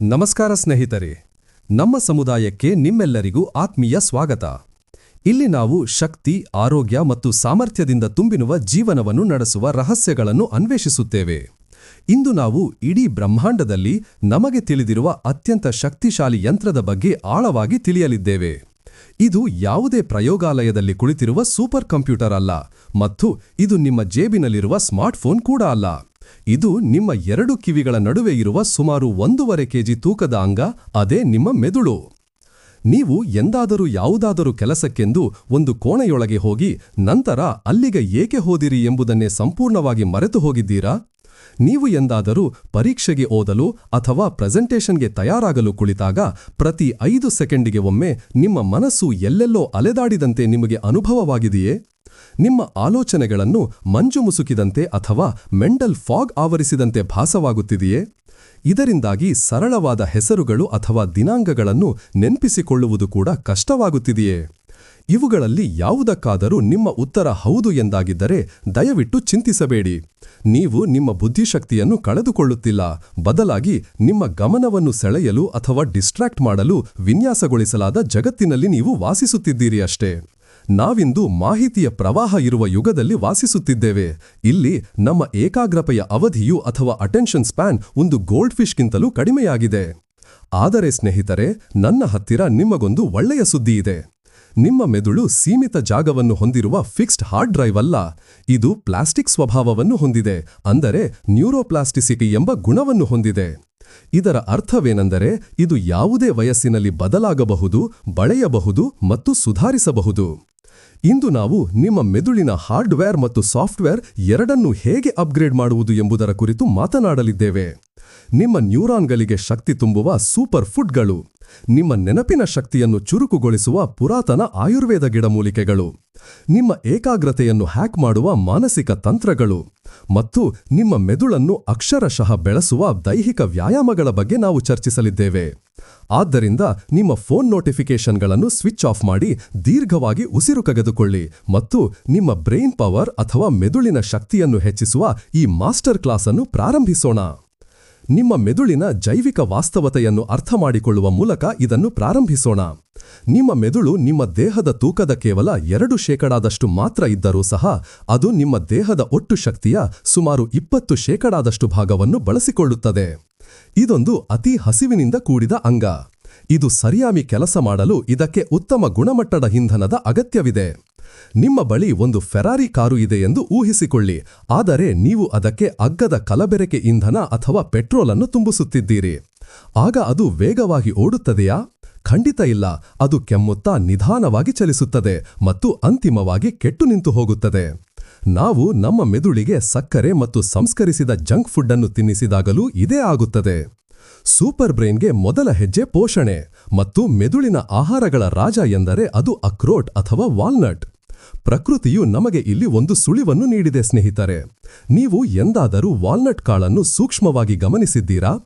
ನಮಸ್ಕಾರ ಸ್ನೇಹಿತರೆ, ನಮ್ಮ ಸಮುದಾಯಕ್ಕೆ ನಿಮ್ಮೆಲ್ಲರಿಗೂ ಆತ್ಮೀಯ ಸ್ವಾಗತ. ಇಲ್ಲಿ ನಾವು ಶಕ್ತಿ, ಆರೋಗ್ಯ ಮತ್ತು ಸಾಮರ್ಥ್ಯದಿಂದ ತುಂಬಿರುವ ಜೀವನವನ್ನು ನಡೆಸುವ ರಹಸ್ಯಗಳನ್ನು ಅನ್ವೇಷಿಸುತ್ತೇವೆ. ಇಂದು ನಾವು ಇಡೀ ಬ್ರಹ್ಮಾಂಡದಲ್ಲಿ ನಮಗೆ ತಿಳಿದಿರುವ ಅತ್ಯಂತ ಶಕ್ತಿಶಾಲಿ ಯಂತ್ರದ ಬಗ್ಗೆ ಆಳವಾಗಿ ತಿಳಿಯಲಿದ್ದೇವೆ. ಇದು ಯಾವುದೇ ಪ್ರಯೋಗಾಲಯದಲ್ಲಿ ಕುಳಿತಿರುವ ಸೂಪರ್ ಕಂಪ್ಯೂಟರ್ ಅಲ್ಲ ಮತ್ತು ಇದು ನಿಮ್ಮ ಜೇಬಿನಲ್ಲಿರುವ ಸ್ಮಾರ್ಟ್ಫೋನ್ ಕೂಡ ಅಲ್ಲ. ಇದು ನಿಮ್ಮ ಎರಡು ಕಿವಿಗಳ ನಡುವೆ ಇರುವ ಸುಮಾರು ಒಂದೂವರೆ ಕೆಜಿ ತೂಕದ ಅಂಗ, ಅದೇ ನಿಮ್ಮ ಮೆದುಳು. ನೀವು ಎಂದಾದರೂ ಯಾವುದಾದರೂ ಕೆಲಸಕ್ಕೆಂದು ಒಂದು ಕೋಣೆಯೊಳಗೆ ಹೋಗಿ, ನಂತರ ಅಲ್ಲಿಗೆ ಏಕೆ ಹೋದಿರಿ ಎಂಬುದನ್ನೇ ಸಂಪೂರ್ಣವಾಗಿ ಮರೆತು ಹೋಗಿದ್ದೀರಾ? ನೀವು ಎಂದಾದರೂ ಪರೀಕ್ಷೆಗೆ ಓದಲು ಅಥವಾ ಪ್ರೆಸೆಂಟೇಷನ್ಗೆ ತಯಾರಾಗಲು ಕುಳಿತಾಗ, ಪ್ರತಿ ಐದು ಸೆಕೆಂಡಿಗೆ ಒಮ್ಮೆ ನಿಮ್ಮ ಮನಸ್ಸು ಎಲ್ಲೆಲ್ಲೋ ಅಲೆದಾಡಿದಂತೆ ನಿಮಗೆ ಅನುಭವವಾಗಿದೆಯೇ? ನಿಮ್ಮ ಆಲೋಚನೆಗಳನ್ನು ಮಂಜು ಮುಸುಕಿದಂತೆ ಅಥವಾ ಮೆಂಡಲ್ ಫಾಗ್ ಆವರಿಸಿದಂತೆ ಭಾಸವಾಗುತ್ತಿದೆಯೇ? ಇದರಿಂದಾಗಿ ಸರಳವಾದ ಹೆಸರುಗಳು ಅಥವಾ ದಿನಾಂಕಗಳನ್ನು ನೆನಪಿಸಿಕೊಳ್ಳುವುದು ಕೂಡ ಕಷ್ಟವಾಗುತ್ತಿದೆಯೇ? ಇವುಗಳಲ್ಲಿ ಯಾವುದಕ್ಕಾದರೂ ನಿಮ್ಮ ಉತ್ತರ ಹೌದು ಎಂದಾಗಿದ್ದರೆ ದಯವಿಟ್ಟು ಚಿಂತಿಸಬೇಡಿ. ನೀವು ನಿಮ್ಮ ಬುದ್ಧಿಶಕ್ತಿಯನ್ನು ಕಳೆದುಕೊಳ್ಳುತ್ತಿಲ್ಲ. ಬದಲಾಗಿ ನಿಮ್ಮ ಗಮನವನ್ನು ಸೆಳೆಯಲು ಅಥವಾ ಡಿಸ್ಟ್ರಾಕ್ಟ್ ಮಾಡಲು ವಿನ್ಯಾಸಗೊಳಿಸಲಾದ ಜಗತ್ತಿನಲ್ಲಿ ನೀವು ವಾಸಿಸುತ್ತಿದ್ದೀರಿ ಅಷ್ಟೇ. ನಾವಿಂದು ಮಾಹಿತಿಯ ಪ್ರವಾಹ ಇರುವ ಯುಗದಲ್ಲಿ ವಾಸಿಸುತ್ತಿದ್ದೇವೆ. ಇಲ್ಲಿ ನಮ್ಮ ಏಕಾಗ್ರತೆಯ ಅವಧಿಯು ಅಥವಾ ಅಟೆನ್ಷನ್ ಸ್ಪ್ಯಾನ್ ಒಂದು ಗೋಲ್ಡ್ ಫಿಶ್ಗಿಂತಲೂ ಕಡಿಮೆಯಾಗಿದೆ. ಆದರೆ ಸ್ನೇಹಿತರೆ, ನನ್ನ ಹತ್ತಿರ ನಿಮಗೊಂದು ಒಳ್ಳೆಯ ಸುದ್ದಿ ಇದೆ. ನಿಮ್ಮ ಮೆದುಳು ಸೀಮಿತ ಜಾಗವನ್ನು ಹೊಂದಿರುವ ಫಿಕ್ಸ್ಡ್ ಹಾರ್ಡ್ ಡ್ರೈವ್ ಅಲ್ಲ. ಇದು ಪ್ಲಾಸ್ಟಿಕ್ ಸ್ವಭಾವವನ್ನು ಹೊಂದಿದೆ, ಅಂದರೆ ನ್ಯೂರೋಪ್ಲಾಸ್ಟಿಸಿಟಿ ಎಂಬ ಗುಣವನ್ನು ಹೊಂದಿದೆ. ಇದರ ಅರ್ಥವೇನೆಂದರೆ, ಇದು ಯಾವುದೇ ವಯಸ್ಸಿನಲ್ಲಿ ಬದಲಾಗಬಹುದು, ಬಳೆಯಬಹುದು ಮತ್ತು ಸುಧಾರಿಸಬಹುದು. ಇಂದು ನಾವು ನಿಮ್ಮ ಮೆದುಳಿನ ಹಾರ್ಡ್ವೇರ್ ಮತ್ತು ಸಾಫ್ಟ್ವೇರ್ ಎರಡನ್ನೂ ಹೇಗೆ ಅಪ್ಗ್ರೇಡ್ ಮಾಡುವುದು ಎಂಬುದರ ಕುರಿತು ಮಾತನಾಡಲಿದ್ದೇವೆ. ನಿಮ್ಮ ನ್ಯೂರಾನ್ಗಳಿಗೆ ಶಕ್ತಿ ತುಂಬುವ ಸೂಪರ್ ಫುಡ್ಗಳು, ನಿಮ್ಮ ನೆನಪಿನ ಶಕ್ತಿಯನ್ನು ಚುರುಕುಗೊಳಿಸುವ ಪುರಾತನ ಆಯುರ್ವೇದ ಗಿಡಮೂಲಿಕೆಗಳು ನಿಮ್ಮ ಏಕಾಗ್ರತೆಯನ್ನು ಹ್ಯಾಕ್ ಮಾಡುವ ಮಾನಸಿಕ ತಂತ್ರಗಳು ಮತ್ತು ನಿಮ್ಮ ಮೆದುಳನ್ನು ಅಕ್ಷರಶಃ ಬೆಳೆಸುವ ದೈಹಿಕ ವ್ಯಾಯಾಮಗಳ ಬಗ್ಗೆ ನಾವು ಚರ್ಚಿಸಲಿದ್ದೇವೆ. ಆದ್ದರಿಂದ ನಿಮ್ಮ ಫೋನ್ ನೋಟಿಫಿಕೇಷನ್ಗಳನ್ನು ಸ್ವಿಚ್ ಆಫ್ ಮಾಡಿ ದೀರ್ಘವಾಗಿ ಉಸಿರು ಕಗೆದುಕೊಳ್ಳಿ ಮತ್ತು ನಿಮ್ಮ ಬ್ರೈನ್ ಪವರ್ ಅಥವಾ ಮೆದುಳಿನ ಶಕ್ತಿಯನ್ನು ಹೆಚ್ಚಿಸುವ ಈ ಮಾಸ್ಟರ್ ಕ್ಲಾಸ್ ಅನ್ನು ಪ್ರಾರಂಭಿಸೋಣ. ನಿಮ್ಮ ಮೆದುಳಿನ ಜೈವಿಕ ವಾಸ್ತವತೆಯನ್ನು ಅರ್ಥಮಾಡಿಕೊಳ್ಳುವ ಮೂಲಕ ಇದನ್ನು ಪ್ರಾರಂಭಿಸೋಣ. ನಿಮ್ಮ ಮೆದುಳು ನಿಮ್ಮ ದೇಹದ ತೂಕದ ಕೇವಲ ಎರಡು ಶೇಕಡಾದಷ್ಟು ಮಾತ್ರ ಇದ್ದರೂ ಸಹ ಅದು ನಿಮ್ಮ ದೇಹದ ಒಟ್ಟು ಶಕ್ತಿಯ ಸುಮಾರು ಇಪ್ಪತ್ತು ಶೇಕಡಾದಷ್ಟು ಭಾಗವನ್ನು ಬಳಸಿಕೊಳ್ಳುತ್ತದೆ. ಇದೊಂದು ಅತಿ ಹಸಿವಿನಿಂದ ಕೂಡಿದ ಅಂಗ. ಇದು ಸರಿಯಾಮಿ ಕೆಲಸ ಮಾಡಲು ಇದಕ್ಕೆ ಉತ್ತಮ ಗುಣಮಟ್ಟದ ಇಂಧನದ ಅಗತ್ಯವಿದೆ. ನಿಮ್ಮ ಬಳಿ ಒಂದು ಫೆರಾರಿ ಕಾರು ಇದೆ ಎಂದು ಊಹಿಸಿಕೊಳ್ಳಿ. ಆದರೆ ನೀವು ಅದಕ್ಕೆ ಅಗ್ಗದ ಕಲಬೆರಕೆ ಇಂಧನ ಅಥವಾ ಪೆಟ್ರೋಲ್ ಅನ್ನು ತುಂಬಿಸುತ್ತಿದ್ದೀರಿ. ಆಗ ಅದು ವೇಗವಾಗಿ ಓಡುತ್ತದೆಯಾ? ಖಂಡಿತ ಇಲ್ಲ. ಅದು ಕೆಮ್ಮುತ್ತಾ ನಿಧಾನವಾಗಿ ಚಲಿಸುತ್ತದೆ ಮತ್ತು ಅಂತಿಮವಾಗಿ ಕೆಟ್ಟು ನಿಂತು ಹೋಗುತ್ತದೆ. ನಾವು ನಮ್ಮ ಮೆದುಳಿಗೆ ಸಕ್ಕರೆ ಮತ್ತು ಸಂಸ್ಕರಿಸಿದ ಜಂಕ್ ಫುಡ್ ಅನ್ನು ತಿನ್ನಿಸಿದಾಗಲೂ ಇದೇ ಆಗುತ್ತದೆ. ಸೂಪರ್ ಬ್ರೈನ್ಗೆ ಮೊದಲ ಹೆಜ್ಜೆ ಪೋಷಣೆ ಮತ್ತು ಮೆದುಳಿನ ಆಹಾರಗಳ ರಾಜ ಎಂದರೆ ಅದು ಅಕ್ರೋಟ್ ಅಥವಾ ವಾಲ್ನಟ್. ಪ್ರಕೃತಿಯು ನಮಗೆ ಇಲ್ಲಿ ಒಂದು ಸುಳಿವನ್ನು ನೀಡಿದೆ ಸ್ನೇಹಿತರೆ. ನೀವು ಎಂದಾದರೂ ವಾಲ್ನಟ್ ಕಾಳನ್ನು ಸೂಕ್ಷ್ಮವಾಗಿ ಗಮನಿಸಿದ್ದೀರಾ?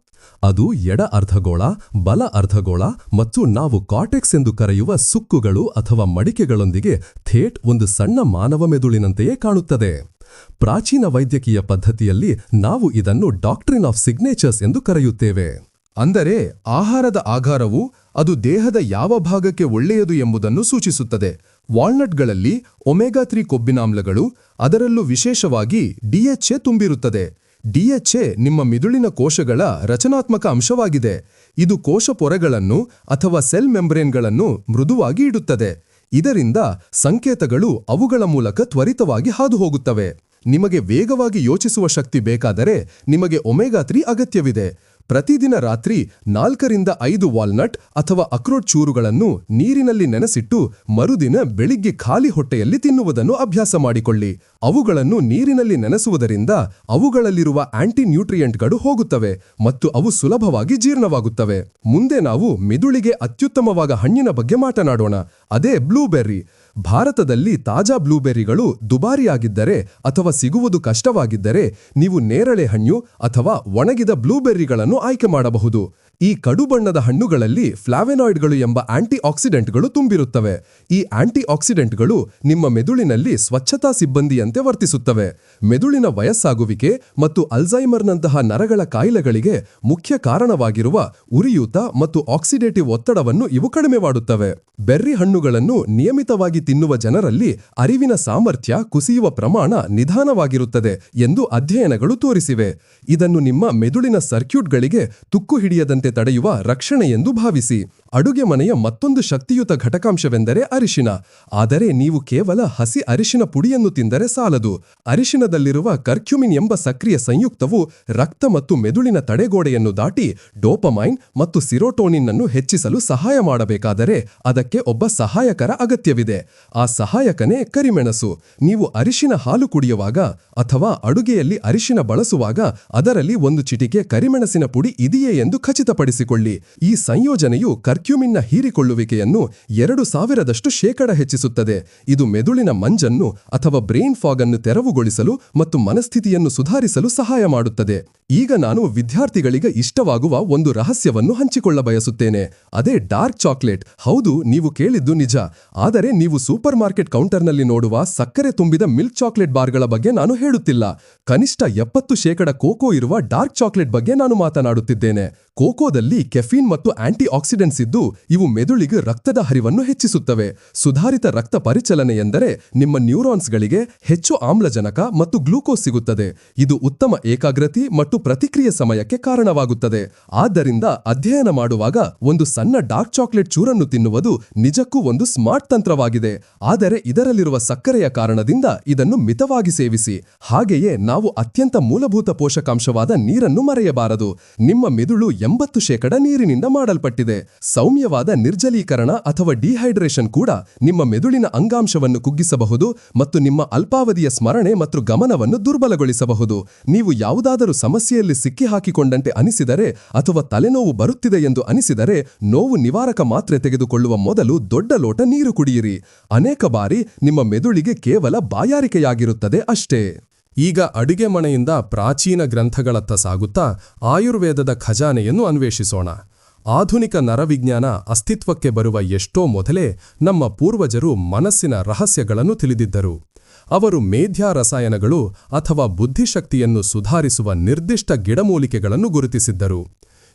ಅದು ಎಡ ಅರ್ಧಗೋಳ, ಬಲ ಅರ್ಧಗೋಳ ಮತ್ತು ನಾವು ಕಾಟೆಕ್ಸ್ ಎಂದು ಕರೆಯುವ ಸುಕ್ಕುಗಳು ಅಥವಾ ಮಡಿಕೆಗಳೊಂದಿಗೆ ಥೇಟ್ ಒಂದು ಸಣ್ಣ ಮಾನವ ಮೆದುಳಿನಂತೆಯೇ ಕಾಣುತ್ತದೆ. ಪ್ರಾಚೀನ ವೈದ್ಯಕೀಯ ಪದ್ಧತಿಯಲ್ಲಿ ನಾವು ಇದನ್ನು ಡಾಕ್ಟ್ರಿನ್ ಆಫ್ ಸಿಗ್ನೇಚರ್ಸ್ ಎಂದು ಕರೆಯುತ್ತೇವೆ. ಅಂದರೆ ಆಹಾರದ ಆಧಾರವು ಅದು ದೇಹದ ಯಾವ ಭಾಗಕ್ಕೆ ಒಳ್ಳೆಯದು ಎಂಬುದನ್ನು ಸೂಚಿಸುತ್ತದೆ. ವಾಲ್ನಟ್ಗಳಲ್ಲಿ ಒಮೆಗಾ ತ್ರೀ ಕೊಬ್ಬಿನಾಮ್ಲಗಳು ಅದರಲ್ಲೂ ವಿಶೇಷವಾಗಿ ಡಿಎಚ್ಎ ತುಂಬಿರುತ್ತದೆ. ಡಿಎಚ್ಎ ನಿಮ್ಮ ಮಿದುಳಿನ ಕೋಶಗಳ ರಚನಾತ್ಮಕ ಅಂಶವಾಗಿದೆ. ಇದು ಕೋಶ ಪೊರೆಗಳನ್ನು ಅಥವಾ ಸೆಲ್ ಮೆಂಬ್ರೇನ್ಗಳನ್ನು ಮೃದುವಾಗಿ ಇಡುತ್ತದೆ. ಇದರಿಂದ ಸಂಕೇತಗಳು ಅವುಗಳ ಮೂಲಕ ತ್ವರಿತವಾಗಿ ಹಾದುಹೋಗುತ್ತವೆ. ನಿಮಗೆ ವೇಗವಾಗಿ ಯೋಚಿಸುವ ಶಕ್ತಿ ಬೇಕಾದರೆ ನಿಮಗೆ ಒಮೆಗಾ ತ್ರೀ ಅಗತ್ಯವಿದೆ. ಪ್ರತಿದಿನ ರಾತ್ರಿ ನಾಲ್ಕರಿಂದ ಐದು ವಾಲ್ನಟ್ ಅಥವಾ ಅಕ್ರೋಟ್ ಚೂರುಗಳನ್ನು ನೀರಿನಲ್ಲಿ ನೆನೆಸಿಟ್ಟು ಮರುದಿನ ಬೆಳಿಗ್ಗೆ ಖಾಲಿ ಹೊಟ್ಟೆಯಲ್ಲಿ ತಿನ್ನುವುದನ್ನು ಅಭ್ಯಾಸ ಮಾಡಿಕೊಳ್ಳಿ. ಅವುಗಳನ್ನು ನೀರಿನಲ್ಲಿ ನೆನೆಸುವುದರಿಂದ ಅವುಗಳಲ್ಲಿರುವ ಆಂಟಿ ನ್ಯೂಟ್ರಿಯೆಂಟ್ಗಳು ಹೋಗುತ್ತವೆ ಮತ್ತು ಅವು ಸುಲಭವಾಗಿ ಜೀರ್ಣವಾಗುತ್ತವೆ. ಮುಂದೆ ನಾವು ಮಿದುಳಿಗೆ ಅತ್ಯುತ್ತಮವಾದ ಹಣ್ಣಿನ ಬಗ್ಗೆ ಮಾತನಾಡೋಣ. ಅದೇ ಬ್ಲೂಬೆರ್ರಿ. ಭಾರತದಲ್ಲಿ ತಾಜಾ ಬ್ಲೂಬೆರಿಗಳು ದುಬಾರಿಯಾಗಿದ್ದರೆ ಅಥವಾ ಸಿಗುವುದು ಕಷ್ಟವಾಗಿದ್ದರೆ ನೀವು ನೇರಳೆ ಹಣ್ಣು ಅಥವಾ ಒಣಗಿದ ಬ್ಲೂಬೆರ್ರಿಗಳನ್ನು ಆಯ್ಕೆ ಮಾಡಬಹುದು. ಈ ಕಡುಬಣ್ಣದ ಹಣ್ಣುಗಳಲ್ಲಿ ಫ್ಲಾವೆನಾಯ್ಡ್ಗಳು ಎಂಬ ಆಂಟಿ ಆಕ್ಸಿಡೆಂಟ್ಗಳು ತುಂಬಿರುತ್ತವೆ. ಈ ಆಂಟಿ ಆಕ್ಸಿಡೆಂಟ್ಗಳು ನಿಮ್ಮ ಮೆದುಳಿನಲ್ಲಿ ಸ್ವಚ್ಛತಾ ಸಿಬ್ಬಂದಿಯಂತೆ ವರ್ತಿಸುತ್ತವೆ. ಮೆದುಳಿನ ವಯಸ್ಸಾಗುವಿಕೆ ಮತ್ತು ಅಲ್ಝೈಮರ್ನಂತಹ ನರಗಳ ಕಾಯಿಲೆಗಳಿಗೆ ಮುಖ್ಯ ಕಾರಣವಾಗಿರುವ ಉರಿಯೂತ ಮತ್ತು ಆಕ್ಸಿಡೇಟಿವ್ ಒತ್ತಡವನ್ನು ಇವು ಕಡಿಮೆ ಮಾಡುತ್ತವೆ. ಬೆರ್ರಿ ಹಣ್ಣುಗಳನ್ನು ನಿಯಮಿತವಾಗಿ ತಿನ್ನುವ ಜನರಲ್ಲಿ ಅರಿವಿನ ಸಾಮರ್ಥ್ಯ, ಕುಸಿಯುವ ಪ್ರಮಾಣ ನಿಧಾನವಾಗಿರುತ್ತದೆ ಎಂದು ಅಧ್ಯಯನಗಳು ತೋರಿಸಿವೆ. ಇದನ್ನು ನಿಮ್ಮ ಮೆದುಳಿನ ಸರ್ಕ್ಯೂಟ್ಗಳಿಗೆ ತುಕ್ಕು ಹಿಡಿಯದಂತೆ ತಡೆಯುವ ರಕ್ಷಣೆ ಎಂದು ಭಾವಿಸಿ. ಅಡುಗೆ ಮನೆಯ ಮತ್ತೊಂದು ಶಕ್ತಿಯುತ ಘಟಕಾಂಶವೆಂದರೆ ಅರಿಶಿನ. ಆದರೆ ನೀವು ಕೇವಲ ಹಸಿ ಅರಿಶಿನ ಪುಡಿಯನ್ನು ತಿಂದರೆ ಸಾಲದು. ಅರಿಶಿನದಲ್ಲಿರುವ ಕರ್ಕ್ಯುಮಿನ್ ಎಂಬ ಸಕ್ರಿಯ ಸಂಯುಕ್ತವು ರಕ್ತ ಮತ್ತು ಮೆದುಳಿನ ತಡೆಗೋಡೆಯನ್ನು ದಾಟಿ ಡೋಪಮೈನ್ ಮತ್ತು ಸಿರೋಟೋನಿನ್ ಅನ್ನು ಹೆಚ್ಚಿಸಲು ಸಹಾಯ ಮಾಡಬೇಕಾದರೆ ಅದಕ್ಕೆ ಒಬ್ಬ ಸಹಾಯಕರ ಅಗತ್ಯವಿದೆ. ಆ ಸಹಾಯಕನೇ ಕರಿಮೆಣಸು. ನೀವು ಅರಿಶಿನ ಹಾಲು ಕುಡಿಯುವಾಗ ಅಥವಾ ಅಡುಗೆಯಲ್ಲಿ ಅರಿಶಿನ ಬಳಸುವಾಗ ಅದರಲ್ಲಿ ಒಂದು ಚಿಟಿಕೆ ಕರಿಮೆಣಸಿನ ಪುಡಿ ಇದೆಯೇ ಎಂದು ಖಚಿತಪಡಿಸಿಕೊಳ್ಳಿ. ಈ ಸಂಯೋಜನೆಯು ಕರ್ಕ್ಯುಮಿನ್ನ ಹೀರಿಕೊಳ್ಳುವಿಕೆಯನ್ನು ಎರಡು ಸಾವಿರದಷ್ಟು ಶೇಕಡ ಹೆಚ್ಚಿಸುತ್ತದೆ. ಇದು ಮೆದುಳಿನ ಮಂಜನ್ನು ಅಥವಾ ಬ್ರೈನ್ ಫಾಗ್ ಅನ್ನು ತೆರವುಗೊಳಿಸಲು ಮತ್ತು ಮನಸ್ಥಿತಿಯನ್ನು ಸುಧಾರಿಸಲು ಸಹಾಯ ಮಾಡುತ್ತದೆ. ಈಗ ನಾನು ವಿದ್ಯಾರ್ಥಿಗಳಿಗೆ ಇಷ್ಟವಾಗುವ ಒಂದು ರಹಸ್ಯವನ್ನು ಹಂಚಿಕೊಳ್ಳ ಬಯಸುತ್ತೇನೆ. ಅದೇ ಡಾರ್ಕ್ ಚಾಕ್ಲೇಟ್. ಹೌದು, ನೀವು ಕೇಳಿದ್ದು ನಿಜ. ಆದರೆ ನೀವು ಸೂಪರ್ ಮಾರ್ಕೆಟ್ ಕೌಂಟರ್ನಲ್ಲಿ ನೋಡುವ ಸಕ್ಕರೆ ತುಂಬಿದ ಮಿಲ್ಕ್ ಚಾಕ್ಲೇಟ್ ಬಾರ್ಗಳ ಬಗ್ಗೆ ನಾನು ಹೇಳುತ್ತಿಲ್ಲ. ಕನಿಷ್ಠ ಎಪ್ಪತ್ತು ಶೇಕಡ ಕೋಕೋ ಇರುವ ಡಾರ್ಕ್ ಚಾಕ್ಲೇಟ್ ಬಗ್ಗೆ ನಾನು ಮಾತನಾಡುತ್ತಿದ್ದೇನೆ. ಕೋಕೋದಲ್ಲಿ ಕೆಫೀನ್ ಮತ್ತು ಆಂಟಿ ಆಕ್ಸಿಡೆಂಟ್ಸ್ ಇದ್ದು, ಇವು ಮೆದುಳಿಗೆ ರಕ್ತದ ಹರಿವನ್ನು ಹೆಚ್ಚಿಸುತ್ತವೆ. ಸುಧಾರಿತ ರಕ್ತ ಪರಿಚಲನೆ ಎಂದರೆ ನಿಮ್ಮ ನ್ಯೂರಾನ್ಸ್ಗಳಿಗೆ ಹೆಚ್ಚು ಆಮ್ಲಜನಕ ಮತ್ತು ಗ್ಲೂಕೋಸ್ ಸಿಗುತ್ತದೆ. ಇದು ಉತ್ತಮ ಏಕಾಗ್ರತೆ ಮತ್ತು ಪ್ರತಿಕ್ರಿಯೆ ಸಮಯಕ್ಕೆ ಕಾರಣವಾಗುತ್ತದೆ. ಆದ್ದರಿಂದ ಅಧ್ಯಯನ ಮಾಡುವಾಗ ಒಂದು ಸಣ್ಣ ಡಾರ್ಕ್ ಚಾಕ್ಲೇಟ್ ಚೂರನ್ನು ತಿನ್ನುವುದು ನಿಜಕ್ಕೂ ಒಂದು ಸ್ಮಾರ್ಟ್ ತಂತ್ರವಾಗಿದೆ. ಆದರೆ ಇದರಲ್ಲಿರುವ ಸಕ್ಕರೆಯ ಕಾರಣದಿಂದ ಇದನ್ನು ಮಿತವಾಗಿ ಸೇವಿಸಿ. ಹಾಗೆಯೇ ನಾವು ಅತ್ಯಂತ ಮೂಲಭೂತ ಪೋಷಕಾಂಶವಾದ ನೀರನ್ನು ಮರೆಯಬಾರದು. ನಿಮ್ಮ ಮೆದುಳು ಎಂಬತ್ತು ಶೇಕಡ ನೀರಿನಿಂದ ಮಾಡಲ್ಪಟ್ಟಿದೆ. ಸೌಮ್ಯವಾದ ನಿರ್ಜಲೀಕರಣ ಅಥವಾ ಡಿಹೈಡ್ರೇಷನ್ ಕೂಡ ನಿಮ್ಮ ಮೆದುಳಿನ ಅಂಗಾಂಶವನ್ನು ಕುಗ್ಗಿಸಬಹುದು ಮತ್ತು ನಿಮ್ಮ ಅಲ್ಪಾವಧಿಯ ಸ್ಮರಣೆ ಮತ್ತು ಗಮನವನ್ನು ದುರ್ಬಲಗೊಳಿಸಬಹುದು. ನೀವು ಯಾವುದಾದರೂ ಸಮಸ್ಯೆಯಲ್ಲಿ ಸಿಕ್ಕಿಹಾಕಿಕೊಂಡಂತೆ ಅನಿಸಿದರೆ ಅಥವಾ ತಲೆನೋವು ಬರುತ್ತಿದೆ ಎಂದು ಅನಿಸಿದರೆ ನೋವು ನಿವಾರಕ ಮಾತ್ರೆ ತೆಗೆದುಕೊಳ್ಳುವ ಮೊದಲು ದೊಡ್ಡ ಲೋಟ ನೀರು ಕುಡಿಯಿರಿ. ಅನೇಕ ಬಾರಿ ನಿಮ್ಮ ಮೆದುಳಿಗೆ ಕೇವಲ ಬಾಯಾರಿಕೆಯಾಗಿರುತ್ತದೆ ಅಷ್ಟೇ. ಈಗ ಅಡುಗೆ ಮನೆಯಿಂದ ಪ್ರಾಚೀನ ಗ್ರಂಥಗಳತ್ತ ಸಾಗುತ್ತಾ ಆಯುರ್ವೇದದ ಖಜಾನೆಯನ್ನು ಅನ್ವೇಷಿಸೋಣ. ಆಧುನಿಕ ನರವಿಜ್ಞಾನ ಅಸ್ತಿತ್ವಕ್ಕೆ ಬರುವ ಎಷ್ಟೋ ಮೊದಲೇ ನಮ್ಮ ಪೂರ್ವಜರು ಮನಸ್ಸಿನ ರಹಸ್ಯಗಳನ್ನು ತಿಳಿದಿದ್ದರು. ಅವರು ಮೇಧ್ಯಾ ರಸಾಯನಗಳು ಅಥವಾ ಬುದ್ಧಿಶಕ್ತಿಯನ್ನು ಸುಧಾರಿಸುವ ನಿರ್ದಿಷ್ಟ ಗಿಡಮೂಲಿಕೆಗಳನ್ನು ಗುರುತಿಸಿದ್ದರು.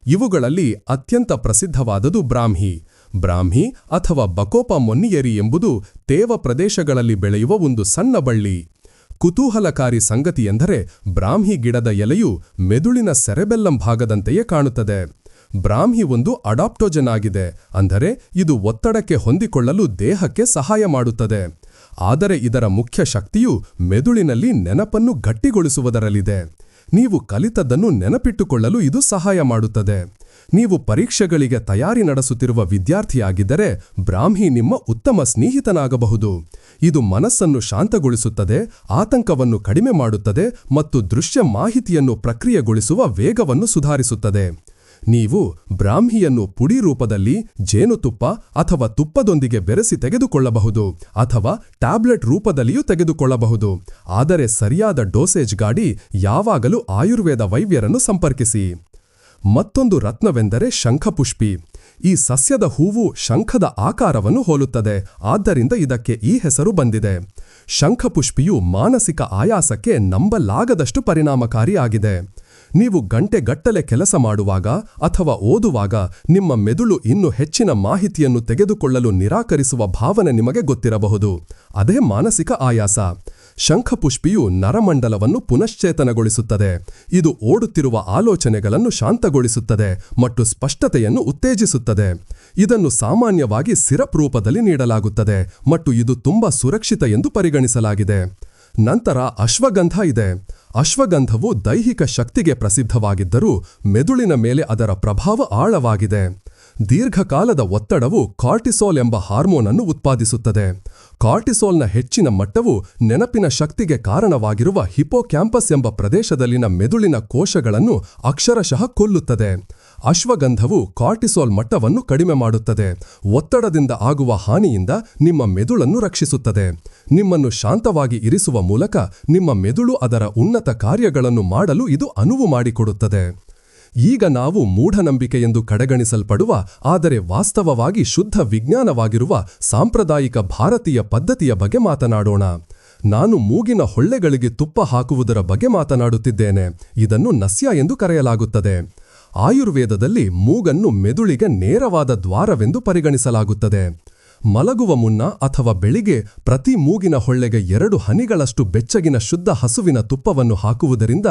ಇವುಗಳಲ್ಲಿ ಅತ್ಯಂತ ಪ್ರಸಿದ್ಧವಾದದು ಬ್ರಾಹ್ಮಿ. ಬ್ರಾಹ್ಮಿ ಅಥವಾ ಬಕೋಪ ಮೊನ್ನಿಯರಿ ಎಂಬುದು ತೇವ ಪ್ರದೇಶಗಳಲ್ಲಿ ಬೆಳೆಯುವ ಒಂದು ಸಣ್ಣ ಬಳ್ಳಿ. ಕುತೂಹಲಕಾರಿ ಸಂಗತಿಯೆಂದರೆ ಬ್ರಾಹ್ಮಿ ಗಿಡದ ಎಲೆಯು ಮೆದುಳಿನ ಸೆರೆಬೆಲ್ಲಂ ಭಾಗದಂತೆಯೇ ಕಾಣುತ್ತದೆ. ಬ್ರಾಹ್ಮಿ ಒಂದು ಅಡಾಪ್ಟೋಜನ್ ಆಗಿದೆ. ಅಂದರೆ ಇದು ಒತ್ತಡಕ್ಕೆ ಹೊಂದಿಕೊಳ್ಳಲು ದೇಹಕ್ಕೆ ಸಹಾಯ ಮಾಡುತ್ತದೆ. ಆದರೆ ಇದರ ಮುಖ್ಯ ಶಕ್ತಿಯು ಮೆದುಳಿನಲ್ಲಿ ನೆನಪನ್ನು ಗಟ್ಟಿಗೊಳಿಸುವುದರಲ್ಲಿದೆ. ನೀವು ಕಲಿತದ್ದನ್ನು ನೆನಪಿಟ್ಟುಕೊಳ್ಳಲು ಇದು ಸಹಾಯ ಮಾಡುತ್ತದೆ. ನೀವು ಪರೀಕ್ಷೆಗಳಿಗೆ ತಯಾರಿ ನಡೆಸುತ್ತಿರುವ ವಿದ್ಯಾರ್ಥಿಯಾಗಿದ್ದರೆ ಬ್ರಾಹ್ಮಿ ನಿಮ್ಮ ಉತ್ತಮ ಸ್ನೇಹಿತನಾಗಬಹುದು. ಇದು ಮನಸ್ಸನ್ನು ಶಾಂತಗೊಳಿಸುತ್ತದೆ, ಆತಂಕವನ್ನು ಕಡಿಮೆ ಮಾಡುತ್ತದೆ ಮತ್ತು ದೃಶ್ಯ ಮಾಹಿತಿಯನ್ನು ಪ್ರಕ್ರಿಯೆಗೊಳಿಸುವ ವೇಗವನ್ನು ಸುಧಾರಿಸುತ್ತದೆ. ನೀವು ಬ್ರಾಹ್ಮಿಯನ್ನು ಪುಡಿ ರೂಪದಲ್ಲಿ ಜೇನುತುಪ್ಪ ಅಥವಾ ತುಪ್ಪದೊಂದಿಗೆ ಬೆರೆಸಿ ತೆಗೆದುಕೊಳ್ಳಬಹುದು ಅಥವಾ ಟ್ಯಾಬ್ಲೆಟ್ ರೂಪದಲ್ಲಿಯೂ ತೆಗೆದುಕೊಳ್ಳಬಹುದು. ಆದರೆ ಸರಿಯಾದ ಡೋಸೇಜ್ ಗಾಡಿ ಯಾವಾಗಲೂ ಆಯುರ್ವೇದ ವೈದ್ಯರನ್ನು ಸಂಪರ್ಕಿಸಿ. ಮತ್ತೊಂದು ರತ್ನವೆಂದರೆ ಶಂಖಪುಷ್ಪಿ. ಈ ಸಸ್ಯದ ಹೂವು ಶಂಖದ ಆಕಾರವನ್ನು ಹೋಲುತ್ತದೆ. ಆದ್ದರಿಂದ ಇದಕ್ಕೆ ಈ ಹೆಸರು ಬಂದಿದೆ. ಶಂಖಪುಷ್ಪಿಯು ಮಾನಸಿಕ ಆಯಾಸಕ್ಕೆ ನಂಬಲಾಗದಷ್ಟು ಪರಿಣಾಮಕಾರಿಯಾಗಿದೆ. ನೀವು ಗಂಟೆಗಟ್ಟಲೆ ಕೆಲಸ ಮಾಡುವಾಗ ಅಥವಾ ಓದುವಾಗ ನಿಮ್ಮ ಮೆದುಳು ಇನ್ನು ಹೆಚ್ಚಿನ ಮಾಹಿತಿಯನ್ನು ತೆಗೆದುಕೊಳ್ಳಲು ನಿರಾಕರಿಸುವ ಭಾವನೆ ನಿಮಗೆ ಗೊತ್ತಿರಬಹುದು. ಅದೇ ಮಾನಸಿಕ ಆಯಾಸ. ಶಂಖಪುಷ್ಪಿಯು ನರಮಂಡಲವನ್ನು ಪುನಶ್ಚೇತನಗೊಳಿಸುತ್ತದೆ. ಇದು ಓಡುತ್ತಿರುವ ಆಲೋಚನೆಗಳನ್ನು ಶಾಂತಗೊಳಿಸುತ್ತದೆ ಮತ್ತು ಸ್ಪಷ್ಟತೆಯನ್ನು ಉತ್ತೇಜಿಸುತ್ತದೆ. ಇದನ್ನು ಸಾಮಾನ್ಯವಾಗಿ ಸಿರಪ್ ರೂಪದಲ್ಲಿ ನೀಡಲಾಗುತ್ತದೆ ಮತ್ತು ಇದು ತುಂಬಾ ಸುರಕ್ಷಿತ ಎಂದು ಪರಿಗಣಿಸಲಾಗಿದೆ. ನಂತರ ಅಶ್ವಗಂಧ ಇದೆ. ಅಶ್ವಗಂಧವು ದೈಹಿಕ ಶಕ್ತಿಗೆ ಪ್ರಸಿದ್ಧವಾಗಿದ್ದರೂ ಮೆದುಳಿನ ಮೇಲೆ ಅದರ ಪ್ರಭಾವ ಆಳವಾಗಿದೆ. ದೀರ್ಘಕಾಲದ ಒತ್ತಡವು ಕಾರ್ಟಿಸೋಲ್ ಎಂಬ ಹಾರ್ಮೋನನ್ನು ಉತ್ಪಾದಿಸುತ್ತದೆ. ಕಾರ್ಟಿಸೋಲ್ನ ಹೆಚ್ಚಿನ ಮಟ್ಟವು ನೆನಪಿನ ಶಕ್ತಿಗೆ ಕಾರಣವಾಗಿರುವ ಹಿಪೋಕ್ಯಾಂಪಸ್ ಎಂಬ ಪ್ರದೇಶದಲ್ಲಿನ ಮೆದುಳಿನ ಕೋಶಗಳನ್ನು ಅಕ್ಷರಶಃ ಕೊಲ್ಲುತ್ತದೆ. ಅಶ್ವಗಂಧವು ಕಾರ್ಟಿಸೋಲ್ ಮಟ್ಟವನ್ನು ಕಡಿಮೆ ಮಾಡುತ್ತದೆ. ಒತ್ತಡದಿಂದ ಆಗುವ ಹಾನಿಯಿಂದ ನಿಮ್ಮ ಮೆದುಳನ್ನು ರಕ್ಷಿಸುತ್ತದೆ. ನಿಮ್ಮನ್ನು ಶಾಂತವಾಗಿ ಇರಿಸುವ ಮೂಲಕ ನಿಮ್ಮ ಮೆದುಳು ಅದರ ಉನ್ನತ ಕಾರ್ಯಗಳನ್ನು ಮಾಡಲು ಇದು ಅನುವು ಮಾಡಿಕೊಡುತ್ತದೆ. ಈಗ ನಾವು ಮೂಢನಂಬಿಕೆ ಎಂದು ಕಡೆಗಣಿಸಲ್ಪಡುವ, ಆದರೆ ವಾಸ್ತವವಾಗಿ ಶುದ್ಧ ವಿಜ್ಞಾನವಾಗಿರುವ ಸಾಂಪ್ರದಾಯಿಕ ಭಾರತೀಯ ಪದ್ಧತಿಯ ಬಗ್ಗೆ ಮಾತನಾಡೋಣ. ನಾನು ಮೂಗಿನ ಹೊಳ್ಳೆಗಳಿಗೆ ತುಪ್ಪ ಹಾಕುವುದರ ಬಗ್ಗೆ ಮಾತನಾಡುತ್ತಿದ್ದೇನೆ. ಇದನ್ನು ನಸ್ಯ ಎಂದು ಕರೆಯಲಾಗುತ್ತದೆ. ಆಯುರ್ವೇದದಲ್ಲಿ ಮೂಗನ್ನು ಮೆದುಳಿಗೆ ನೇರವಾದ ದ್ವಾರವೆಂದು ಪರಿಗಣಿಸಲಾಗುತ್ತದೆ. ಮಲಗುವ ಮುನ್ನ ಅಥವಾ ಬೆಳಿಗ್ಗೆ ಪ್ರತಿ ಮೂಗಿನ ಹೊಳ್ಳೆಗೆ ಎರಡು ಹನಿಗಳಷ್ಟು ಬೆಚ್ಚಗಿನ ಶುದ್ಧ ಹಸುವಿನ ತುಪ್ಪವನ್ನು ಹಾಕುವುದರಿಂದ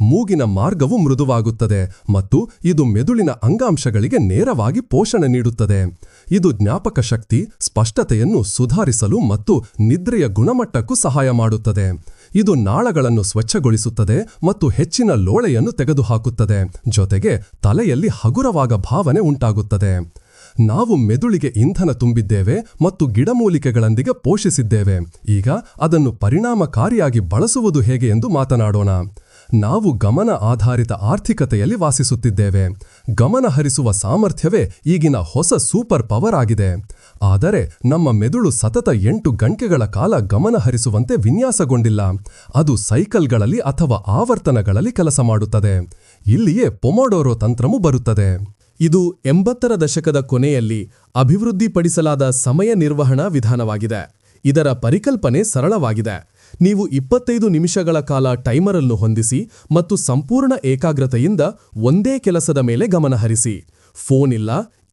ಮೂಗಿನ ಮಾರ್ಗವು ಮೃದುವಾಗುತ್ತದೆ ಮತ್ತು ಇದು ಮೆದುಳಿನ ಅಂಗಾಂಶಗಳಿಗೆ ನೇರವಾಗಿ ಪೋಷಣೆ ನೀಡುತ್ತದೆ. ಇದು ಜ್ಞಾಪಕ ಶಕ್ತಿ, ಸ್ಪಷ್ಟತೆಯನ್ನು ಸುಧಾರಿಸಲು ಮತ್ತು ನಿದ್ರೆಯ ಗುಣಮಟ್ಟಕ್ಕೂ ಸಹಾಯ ಮಾಡುತ್ತದೆ. ಇದು ನಾಳಗಳನ್ನು ಸ್ವಚ್ಛಗೊಳಿಸುತ್ತದೆ ಮತ್ತು ಹೆಚ್ಚಿನ ಲೋಳೆಯನ್ನು ತೆಗೆದುಹಾಕುತ್ತದೆ. ಜೊತೆಗೆ ತಲೆಯಲ್ಲಿ ಹಗುರವಾಗ ಭಾವನೆ ಉಂಟಾಗುತ್ತದೆ. ನಾವು ಮೆದುಳಿಗೆ ಇಂಧನ ತುಂಬಿದ್ದೇವೆ ಮತ್ತು ಗಿಡಮೂಲಿಕೆಗಳೊಂದಿಗೆ ಪೋಷಿಸಿದ್ದೇವೆ. ಈಗ ಅದನ್ನು ಪರಿಣಾಮಕಾರಿಯಾಗಿ ಬಳಸುವುದು ಹೇಗೆ ಎಂದು ಮಾತನಾಡೋಣ. ನಾವು ಗಮನ ಆಧಾರಿತ ಆರ್ಥಿಕತೆಯಲ್ಲಿ ವಾಸಿಸುತ್ತಿದ್ದೇವೆ. ಗಮನ ಹರಿಸುವ ಸಾಮರ್ಥ್ಯವೇ ಈಗಿನ ಹೊಸ ಸೂಪರ್ ಪವರ್ ಆಗಿದೆ. ಆದರೆ ನಮ್ಮ ಮೆದುಳು ಸತತ ಎಂಟು ಗಂಟೆಗಳ ಕಾಲ ಗಮನ ಹರಿಸುವಂತೆ ವಿನ್ಯಾಸಗೊಂಡಿಲ್ಲ. ಅದು ಸೈಕಲ್ಗಳಲ್ಲಿ ಅಥವಾ ಆವರ್ತನಗಳಲ್ಲಿ ಕೆಲಸ ಮಾಡುತ್ತದೆ. ಇಲ್ಲಿಯೇ ಪೊಮೊಡೋರೋ ತಂತ್ರವೂ ಬರುತ್ತದೆ. ಇದು ಎಂಬತ್ತರ ದಶಕದ ಕೊನೆಯಲ್ಲಿ ಅಭಿವೃದ್ಧಿಪಡಿಸಲಾದ ಸಮಯ ನಿರ್ವಹಣಾ ವಿಧಾನವಾಗಿದೆ. ಇದರ ಪರಿಕಲ್ಪನೆ ಸರಳವಾಗಿದೆ. ನೀವು ಇಪ್ಪತ್ತೈದು ನಿಮಿಷಗಳ ಕಾಲ ಟೈಮರನ್ನು ಹೊಂದಿಸಿ ಮತ್ತು ಸಂಪೂರ್ಣ ಏಕಾಗ್ರತೆಯಿಂದ ಒಂದೇ ಕೆಲಸದ ಮೇಲೆ ಗಮನಹರಿಸಿ ಫೋನ್ ಇಲ್ಲ,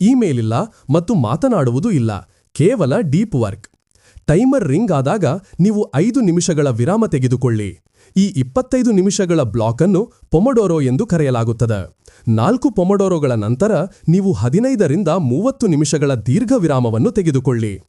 ಇಮೇಲ್ ಇಲ್ಲ ಮತ್ತು ಮಾತನಾಡುವುದೂ ಇಲ್ಲ. ಕೇವಲ ಡೀಪ್ ವರ್ಕ್. ಟೈಮರ್ ರಿಂಗ್ ಆದಾಗ ನೀವು ಐದು ನಿಮಿಷಗಳ ವಿರಾಮ ತೆಗೆದುಕೊಳ್ಳಿ. ಈ ಇಪ್ಪತ್ತೈದು ನಿಮಿಷಗಳ ಬ್ಲಾಕ್ ಅನ್ನು ಪೊಮೊಡೋರೋ ಎಂದು ಕರೆಯಲಾಗುತ್ತದೆ. ನಾಲ್ಕು ಪೊಮೊಡೋರೋಗಳ ನಂತರ ನೀವು ಹದಿನೈದರಿಂದ ಮೂವತ್ತು ನಿಮಿಷಗಳ ದೀರ್ಘ ವಿರಾಮವನ್ನು ತೆಗೆದುಕೊಳ್ಳಿ.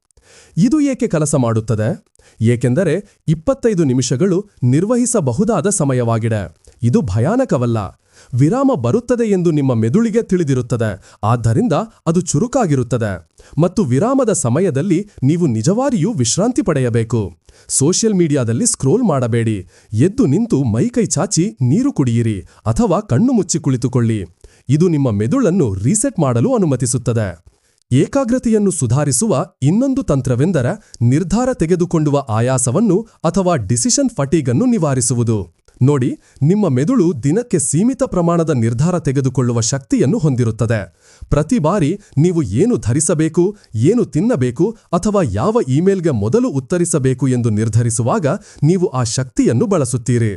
ಇದು ಏಕೆ ಕೆಲಸ ಮಾಡುತ್ತದೆ? ಏಕೆಂದರೆ ಇಪ್ಪತ್ತೈದು ನಿಮಿಷಗಳು ನಿರ್ವಹಿಸಬಹುದಾದ ಸಮಯವಾಗಿದೆ. ಇದು ಭಯಾನಕವಲ್ಲ. ವಿರಾಮ ಬರುತ್ತದೆ ಎಂದು ನಿಮ್ಮ ಮೆದುಳಿಗೆ ತಿಳಿದಿರುತ್ತದೆ. ಆದ್ದರಿಂದ ಅದು ಚುರುಕಾಗಿರುತ್ತದೆ. ಮತ್ತು ವಿರಾಮದ ಸಮಯದಲ್ಲಿ ನೀವು ನಿಜವಾಗಿಯೂ ವಿಶ್ರಾಂತಿ ಪಡೆಯಬೇಕು. ಸೋಷಿಯಲ್ ಮೀಡಿಯಾದಲ್ಲಿ ಸ್ಕ್ರೋಲ್ ಮಾಡಬೇಡಿ. ಎದ್ದು ನಿಂತು ಮೈಕೈ ಚಾಚಿ ನೀರು ಕುಡಿಯಿರಿ ಅಥವಾ ಕಣ್ಣು ಮುಚ್ಚಿ ಕುಳಿತುಕೊಳ್ಳಿ. ಇದು ನಿಮ್ಮ ಮೆದುಳನ್ನು ರೀಸೆಟ್ ಮಾಡಲು ಅನುಮತಿಸುತ್ತದೆ. ಏಕಾಗ್ರತೆಯನ್ನು ಸುಧಾರಿಸುವ ಇನ್ನೊಂದು ತಂತ್ರವೆಂದರೆ ನಿರ್ಧಾರ ತೆಗೆದುಕೊಂಡುವ ಆಯಾಸವನ್ನು ಅಥವಾ ಡಿಸಿಷನ್ ಫಟೀಗನ್ನು ನಿವಾರಿಸುವುದು. ನೋಡಿ, ನಿಮ್ಮ ಮೆದುಳು ದಿನಕ್ಕೆ ಸೀಮಿತ ಪ್ರಮಾಣದ ನಿರ್ಧಾರ ತೆಗೆದುಕೊಳ್ಳುವ ಶಕ್ತಿಯನ್ನು ಹೊಂದಿರುತ್ತದೆ. ಪ್ರತಿ ಬಾರಿ ನೀವು ಏನು ಧರಿಸಬೇಕು, ಏನು ತಿನ್ನಬೇಕು ಅಥವಾ ಯಾವ ಇಮೇಲ್ಗೆ ಮೊದಲು ಉತ್ತರಿಸಬೇಕು ಎಂದು ನಿರ್ಧರಿಸುವಾಗ ನೀವು ಆ ಶಕ್ತಿಯನ್ನು ಬಳಸುತ್ತೀರಿ.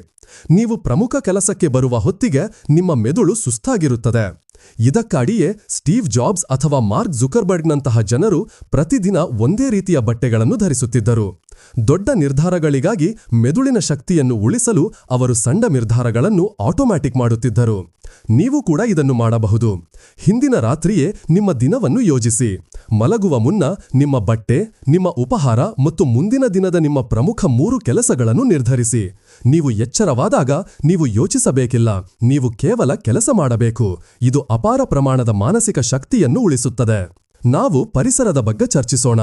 ನೀವು ಪ್ರಮುಖ ಕೆಲಸಕ್ಕೆ ಬರುವ ಹೊತ್ತಿಗೆ ನಿಮ್ಮ ಮೆದುಳು ಸುಸ್ತಾಗಿರುತ್ತದೆ. ಇದಕ್ಕಾಡಿಯೇ ಸ್ಟೀವ್ ಜಾಬ್ಸ್ ಅಥವಾ ಮಾರ್ಕ್ ಜುಕರ್ಬರ್ಗ್ನಂತಹ ಜನರು ಪ್ರತಿದಿನ ಒಂದೇ ರೀತಿಯ ಬಟ್ಟೆಗಳನ್ನು ಧರಿಸುತ್ತಿದ್ದರು. ದೊಡ್ಡ ನಿರ್ಧಾರಗಳಿಗಾಗಿ ಮೆದುಳಿನ ಶಕ್ತಿಯನ್ನು ಉಳಿಸಲು ಅವರು ಸಣ್ಣ ನಿರ್ಧಾರಗಳನ್ನು ಆಟೋಮ್ಯಾಟಿಕ್ ಮಾಡುತ್ತಿದ್ದರು. ನೀವು ಕೂಡ ಇದನ್ನು ಮಾಡಬಹುದು. ಹಿಂದಿನ ರಾತ್ರಿಯೇ ನಿಮ್ಮ ದಿನವನ್ನು ಯೋಜಿಸಿ. ಮಲಗುವ ಮುನ್ನ ನಿಮ್ಮ ಬಟ್ಟೆ, ನಿಮ್ಮ ಉಪಹಾರ ಮತ್ತು ಮುಂದಿನ ದಿನದ ನಿಮ್ಮ ಪ್ರಮುಖ ಮೂರು ಕೆಲಸಗಳನ್ನು ನಿರ್ಧರಿಸಿ. ನೀವು ಎಚ್ಚರವಾದಾಗ ನೀವು ಯೋಚಿಸಬೇಕಿಲ್ಲ. ನೀವು ಕೇವಲ ಕೆಲಸ ಮಾಡಬೇಕು. ಇದು ಅಪಾರ ಪ್ರಮಾಣದ ಮಾನಸಿಕ ಶಕ್ತಿಯನ್ನು ಉಳಿಸುತ್ತದೆ. ನಾವು ಪರಿಸರದ ಬಗ್ಗೆ ಚರ್ಚಿಸೋಣ.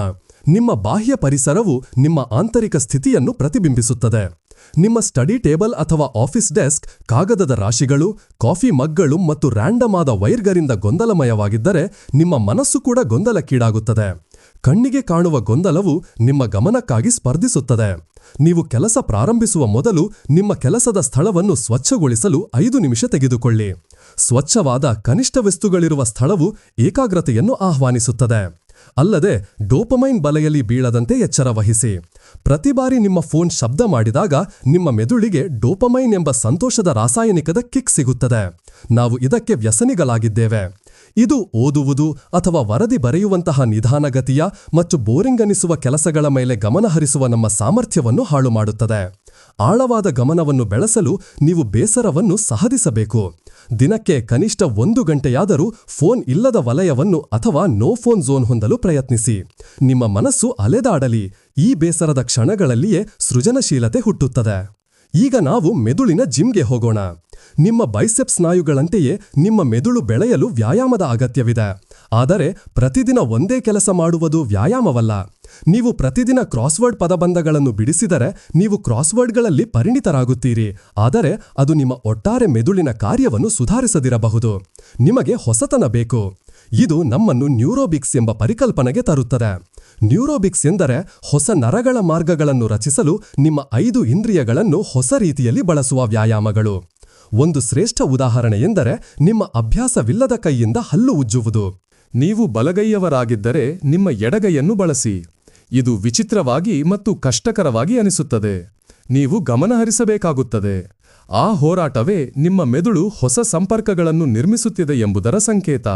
ನಿಮ್ಮ ಬಾಹ್ಯ ಪರಿಸರವು ನಿಮ್ಮ ಆಂತರಿಕ ಸ್ಥಿತಿಯನ್ನು ಪ್ರತಿಬಿಂಬಿಸುತ್ತದೆ. ನಿಮ್ಮ ಸ್ಟಡಿ ಟೇಬಲ್ ಅಥವಾ ಆಫೀಸ್ ಡೆಸ್ಕ್, ಕಾಗದದ ರಾಶಿಗಳು, ಕಾಫಿ ಮಗ್ಗಳು ಮತ್ತು ರ್ಯಾಂಡಮ್ ಆದ ವೈರ್ಗರಿಂದ ಗೊಂದಲಮಯವಾಗಿದ್ದರೆ ನಿಮ್ಮ ಮನಸ್ಸು ಕೂಡ ಗೊಂದಲಕ್ಕೀಡಾಗುತ್ತದೆ. ಕಣ್ಣಿಗೆ ಕಾಣುವ ಗೊಂದಲವು ನಿಮ್ಮ ಗಮನಕ್ಕಾಗಿ ಸ್ಪರ್ಧಿಸುತ್ತದೆ. ನೀವು ಕೆಲಸ ಪ್ರಾರಂಭಿಸುವ ಮೊದಲು ನಿಮ್ಮ ಕೆಲಸದ ಸ್ಥಳವನ್ನು ಸ್ವಚ್ಛಗೊಳಿಸಲು ಐದು ನಿಮಿಷ ತೆಗೆದುಕೊಳ್ಳಿ. ಸ್ವಚ್ಛವಾದ ಕನಿಷ್ಠ ವಸ್ತುಗಳಿರುವ ಸ್ಥಳವು ಏಕಾಗ್ರತೆಯನ್ನು ಆಹ್ವಾನಿಸುತ್ತದೆ. ಅಲ್ಲದೆ ಡೋಪಮೈನ್ ಬಲೆಯಲ್ಲಿ ಬೀಳದಂತೆ ಎಚ್ಚರ ವಹಿಸಿ. ಪ್ರತಿ ಬಾರಿ ನಿಮ್ಮ ಫೋನ್ ಶಬ್ದ ಮಾಡಿದಾಗ ನಿಮ್ಮ ಮೆದುಳಿಗೆ ಡೋಪಮೈನ್ ಎಂಬ ಸಂತೋಷದ ರಾಸಾಯನಿಕದ ಕಿಕ್ ಸಿಗುತ್ತದೆ. ನಾವು ಇದಕ್ಕೆ ವ್ಯಸನಿಗಳಾಗಿದ್ದೇವೆ. ಇದು ಓದುವುದು ಅಥವಾ ವರದಿ ಬರೆಯುವಂತಹ ನಿಧಾನಗತಿಯ ಮತ್ತು ಬೋರಿಂಗ್ ಅನಿಸುವ ಕೆಲಸಗಳ ಮೇಲೆ ಗಮನಹರಿಸುವ ನಮ್ಮ ಸಾಮರ್ಥ್ಯವನ್ನು ಹಾಳು ಮಾಡುತ್ತದೆ ಆಳವಾದ ಗಮನವನ್ನು ಬೆಳೆಸಲು ನೀವು ಬೇಸರವನ್ನು ಸಹದಿಸಬೇಕು. ದಿನಕ್ಕೆ ಕನಿಷ್ಠ ಒಂದು ಗಂಟೆಯಾದರೂ ಫೋನ್ ಇಲ್ಲದ ವಲಯವನ್ನು ಅಥವಾ ನೋ ಫೋನ್ ಝೋನ್ ಹೊಂದಲು ಪ್ರಯತ್ನಿಸಿ. ನಿಮ್ಮ ಮನಸ್ಸು ಅಲೆದಾಡಲಿ. ಈ ಬೇಸರದ ಕ್ಷಣಗಳಲ್ಲಿಯೇ ಸೃಜನಶೀಲತೆ ಹುಟ್ಟುತ್ತದೆ. ಈಗ ನಾವು ಮೆದುಳಿನ ಜಿಮ್ಗೆ ಹೋಗೋಣ. ನಿಮ್ಮ ಬೈಸೆಪ್ ಸ್ನಾಯುಗಳಂತೆಯೇ ನಿಮ್ಮ ಮೆದುಳು ಬೆಳೆಯಲು ವ್ಯಾಯಾಮದ ಅಗತ್ಯವಿದೆ. ಆದರೆ ಪ್ರತಿದಿನ ಒಂದೇ ಕೆಲಸ ಮಾಡುವುದು ವ್ಯಾಯಾಮವಲ್ಲ. ನೀವು ಪ್ರತಿದಿನ ಕ್ರಾಸ್ವರ್ಡ್ ಪದಬಂಧಗಳನ್ನು ಬಿಡಿಸಿದರೆ ನೀವು ಕ್ರಾಸ್ವರ್ಡ್ಗಳಲ್ಲಿ ಪರಿಣಿತರಾಗುತ್ತೀರಿ. ಆದರೆ ಅದು ನಿಮ್ಮ ಒಟ್ಟಾರೆ ಮೆದುಳಿನ ಕಾರ್ಯವನ್ನು ಸುಧಾರಿಸದಿರಬಹುದು. ನಿಮಗೆ ಹೊಸತನ ಬೇಕು. ಇದು ನಮ್ಮನ್ನು ನ್ಯೂರೋಬಿಕ್ಸ್ ಎಂಬ ಪರಿಕಲ್ಪನೆಗೆ ತರುತ್ತದೆ. ನ್ಯೂರೋಬಿಕ್ಸ್ ಎಂದರೆ ಹೊಸ ನರಗಳ ಮಾರ್ಗಗಳನ್ನು ರಚಿಸಲು ನಿಮ್ಮ ಐದು ಇಂದ್ರಿಯಗಳನ್ನು ಹೊಸ ರೀತಿಯಲ್ಲಿ ಬಳಸುವ ವ್ಯಾಯಾಮಗಳು. ಒಂದು ಶ್ರೇಷ್ಠ ಉದಾಹರಣೆ ಎಂದರೆ ನಿಮ್ಮ ಅಭ್ಯಾಸವಿಲ್ಲದ ಕೈಯಿಂದ ಹಲ್ಲು ಉಜ್ಜುವುದು. ನೀವು ಬಲಗೈಯವರಾಗಿದ್ದರೆ ನಿಮ್ಮ ಎಡಗೈಯನ್ನು ಬಳಸಿ. ಇದು ವಿಚಿತ್ರವಾಗಿ ಮತ್ತು ಕಷ್ಟಕರವಾಗಿ ಅನಿಸುತ್ತದೆ. ನೀವು ಗಮನಹರಿಸಬೇಕಾಗುತ್ತದೆ. ಆ ಹೋರಾಟವೇ ನಿಮ್ಮ ಮೆದುಳು ಹೊಸ ಸಂಪರ್ಕಗಳನ್ನು ನಿರ್ಮಿಸುತ್ತಿದೆ ಎಂಬುದರ ಸಂಕೇತ.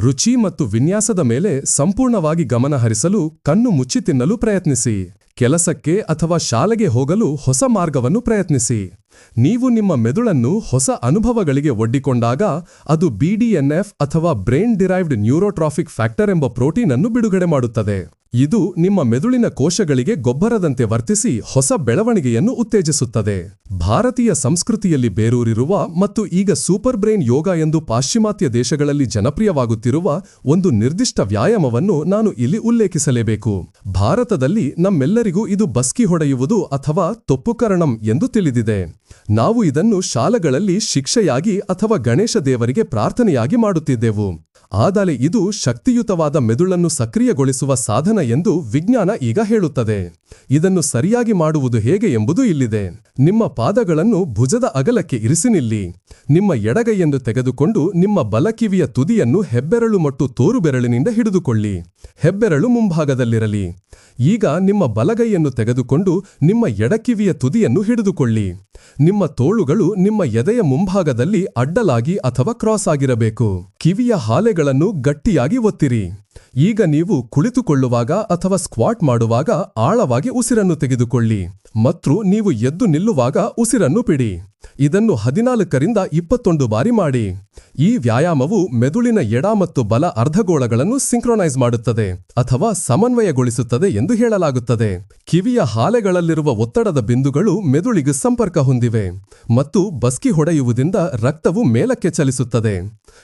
ರುಚಿ ಮತ್ತು ವಿನ್ಯಾಸದ ಮೇಲೆ ಸಂಪೂರ್ಣವಾಗಿ ಗಮನಹರಿಸಲು ಕಣ್ಣು ಮುಚ್ಚಿ ತಿನ್ನಲು ಪ್ರಯತ್ನಿಸಿ. ಕೆಲಸಕ್ಕೆ ಅಥವಾ ಶಾಲೆಗೆ ಹೋಗಲು ಹೊಸ ಮಾರ್ಗವನ್ನು ಪ್ರಯತ್ನಿಸಿ. ನೀವು ನಿಮ್ಮ ಮೆದುಳನ್ನು ಹೊಸ ಅನುಭವಗಳಿಗೆ ಒಡ್ಡಿಕೊಂಡಾಗ ಅದು ಬಿಡಿಎನ್ಎಫ್ ಅಥವಾ ಬ್ರೈನ್ ಡಿರೈವ್ಡ್ ನ್ಯೂರೋಟ್ರಾಫಿಕ್ ಫ್ಯಾಕ್ಟರ್ ಎಂಬ ಪ್ರೋಟೀನ್ ಅನ್ನು ಬಿಡುಗಡೆ ಮಾಡುತ್ತದೆ. ಇದು ನಿಮ್ಮ ಮೆದುಳಿನ ಕೋಶಗಳಿಗೆ ಗೊಬ್ಬರದಂತೆ ವರ್ತಿಸಿ ಹೊಸ ಬೆಳವಣಿಗೆಯನ್ನು ಉತ್ತೇಜಿಸುತ್ತದೆ. ಭಾರತೀಯ ಸಂಸ್ಕೃತಿಯಲ್ಲಿ ಬೇರೂರಿರುವ ಮತ್ತು ಈಗ ಸೂಪರ್ ಬ್ರೈನ್ ಯೋಗ ಎಂದು ಪಾಶ್ಚಿಮಾತ್ಯ ದೇಶಗಳಲ್ಲಿ ಜನಪ್ರಿಯವಾಗುತ್ತಿರುವ ಒಂದು ನಿರ್ದಿಷ್ಟ ವ್ಯಾಯಾಮವನ್ನು ನಾನು ಇಲ್ಲಿ ಉಲ್ಲೇಖಿಸಲೇಬೇಕು. ಭಾರತದಲ್ಲಿ ನಮ್ಮೆಲ್ಲರಿಗೂ ಇದು ಬಸ್ಕಿ ಹೊಡೆಯುವುದು ಅಥವಾ ತೊಪ್ಪುಕರಣಂ ಎಂದು ತಿಳಿದಿದೆ. ನಾವು ಇದನ್ನು ಶಾಲೆಗಳಲ್ಲಿ ಶಿಕ್ಷೆಯಾಗಿ ಅಥವಾ ಗಣೇಶ ದೇವರಿಗೆ ಪ್ರಾರ್ಥನೆಯಾಗಿ ಮಾಡುತ್ತಿದ್ದೆವು. ಆದರೆ ಇದು ಶಕ್ತಿಯುತವಾದ ಮೆದುಳನ್ನು ಸಕ್ರಿಯಗೊಳಿಸುವ ಸಾಧನ ಎಂದು ವಿಜ್ಞಾನ ಈಗ ಹೇಳುತ್ತದೆ. ಇದನ್ನು ಸರಿಯಾಗಿ ಮಾಡುವುದು ಹೇಗೆ ಎಂಬುದು ಇಲ್ಲಿದೆ. ನಿಮ್ಮ ಪಾದಗಳನ್ನು ಭುಜದ ಅಗಲಕ್ಕೆ ಇರಿಸಿ ನಿಲ್ಲಿ. ನಿಮ್ಮ ಎಡಗೈಯನ್ನು ತೆಗೆದುಕೊಂಡು ನಿಮ್ಮ ಬಲಕಿವಿಯ ತುದಿಯನ್ನು ಹೆಬ್ಬೆರಳು ಮತ್ತು ತೋರುಬೆರಳಿನಿಂದ ಹಿಡಿದುಕೊಳ್ಳಿ. ಹೆಬ್ಬೆರಳು ಮುಂಭಾಗದಲ್ಲಿರಲಿ. ಈಗ ನಿಮ್ಮ ಬಲಗೈಯನ್ನು ತೆಗೆದುಕೊಂಡು ನಿಮ್ಮ ಎಡಕಿವಿಯ ತುದಿಯನ್ನು ಹಿಡಿದುಕೊಳ್ಳಿ. ನಿಮ್ಮ ತೋಳುಗಳು ನಿಮ್ಮ ಎದೆಯ ಮುಂಭಾಗದಲ್ಲಿ ಅಡ್ಡಲಾಗಿ ಅಥವಾ ಕ್ರಾಸ್ ಆಗಿರಬೇಕು. ಕಿವಿಯ ಹಾಲೆಗಳನ್ನು ಗಟ್ಟಿಯಾಗಿ ಒತ್ತಿರಿ. ಈಗ ನೀವು ಕುಳಿತುಕೊಳ್ಳುವಾಗ ಅಥವಾ ಸ್ಕ್ವಾಟ್ ಮಾಡುವಾಗ ಆಳವಾಗಿ ಉಸಿರನ್ನು ತೆಗೆದುಕೊಳ್ಳಿ. ಮತ್ತು ನೀವು ಎದ್ದು ನಿಲ್ಲುವಾಗ ಉಸಿರನ್ನು ಬಿಡಿ. ಇದನ್ನು ಹದಿನಾಲ್ಕರಿಂದ ಇಪ್ಪತ್ತೊಂದು ಬಾರಿ ಮಾಡಿ. ಈ ವ್ಯಾಯಾಮವು ಮೆದುಳಿನ ಎಡ ಮತ್ತು ಬಲ ಅರ್ಧಗೋಳಗಳನ್ನು ಸಿಂಕ್ರೊನೈಸ್ ಮಾಡುತ್ತದೆ ಅಥವಾ ಸಮನ್ವಯಗೊಳಿಸುತ್ತದೆ ಎಂದು ಹೇಳಲಾಗುತ್ತದೆ. ಕಿವಿಯ ಹಾಲೆಗಳಲ್ಲಿರುವ ಒತ್ತಡದ ಬಿಂದುಗಳು ಮೆದುಳಿಗೆ ಸಂಪರ್ಕ ಹೊಂದಿವೆ ಮತ್ತು ಬಸ್ಕಿ ಹೊಡೆಯುವುದರಿಂದ ರಕ್ತವು ಮೇಲಕ್ಕೆ ಚಲಿಸುತ್ತದೆ.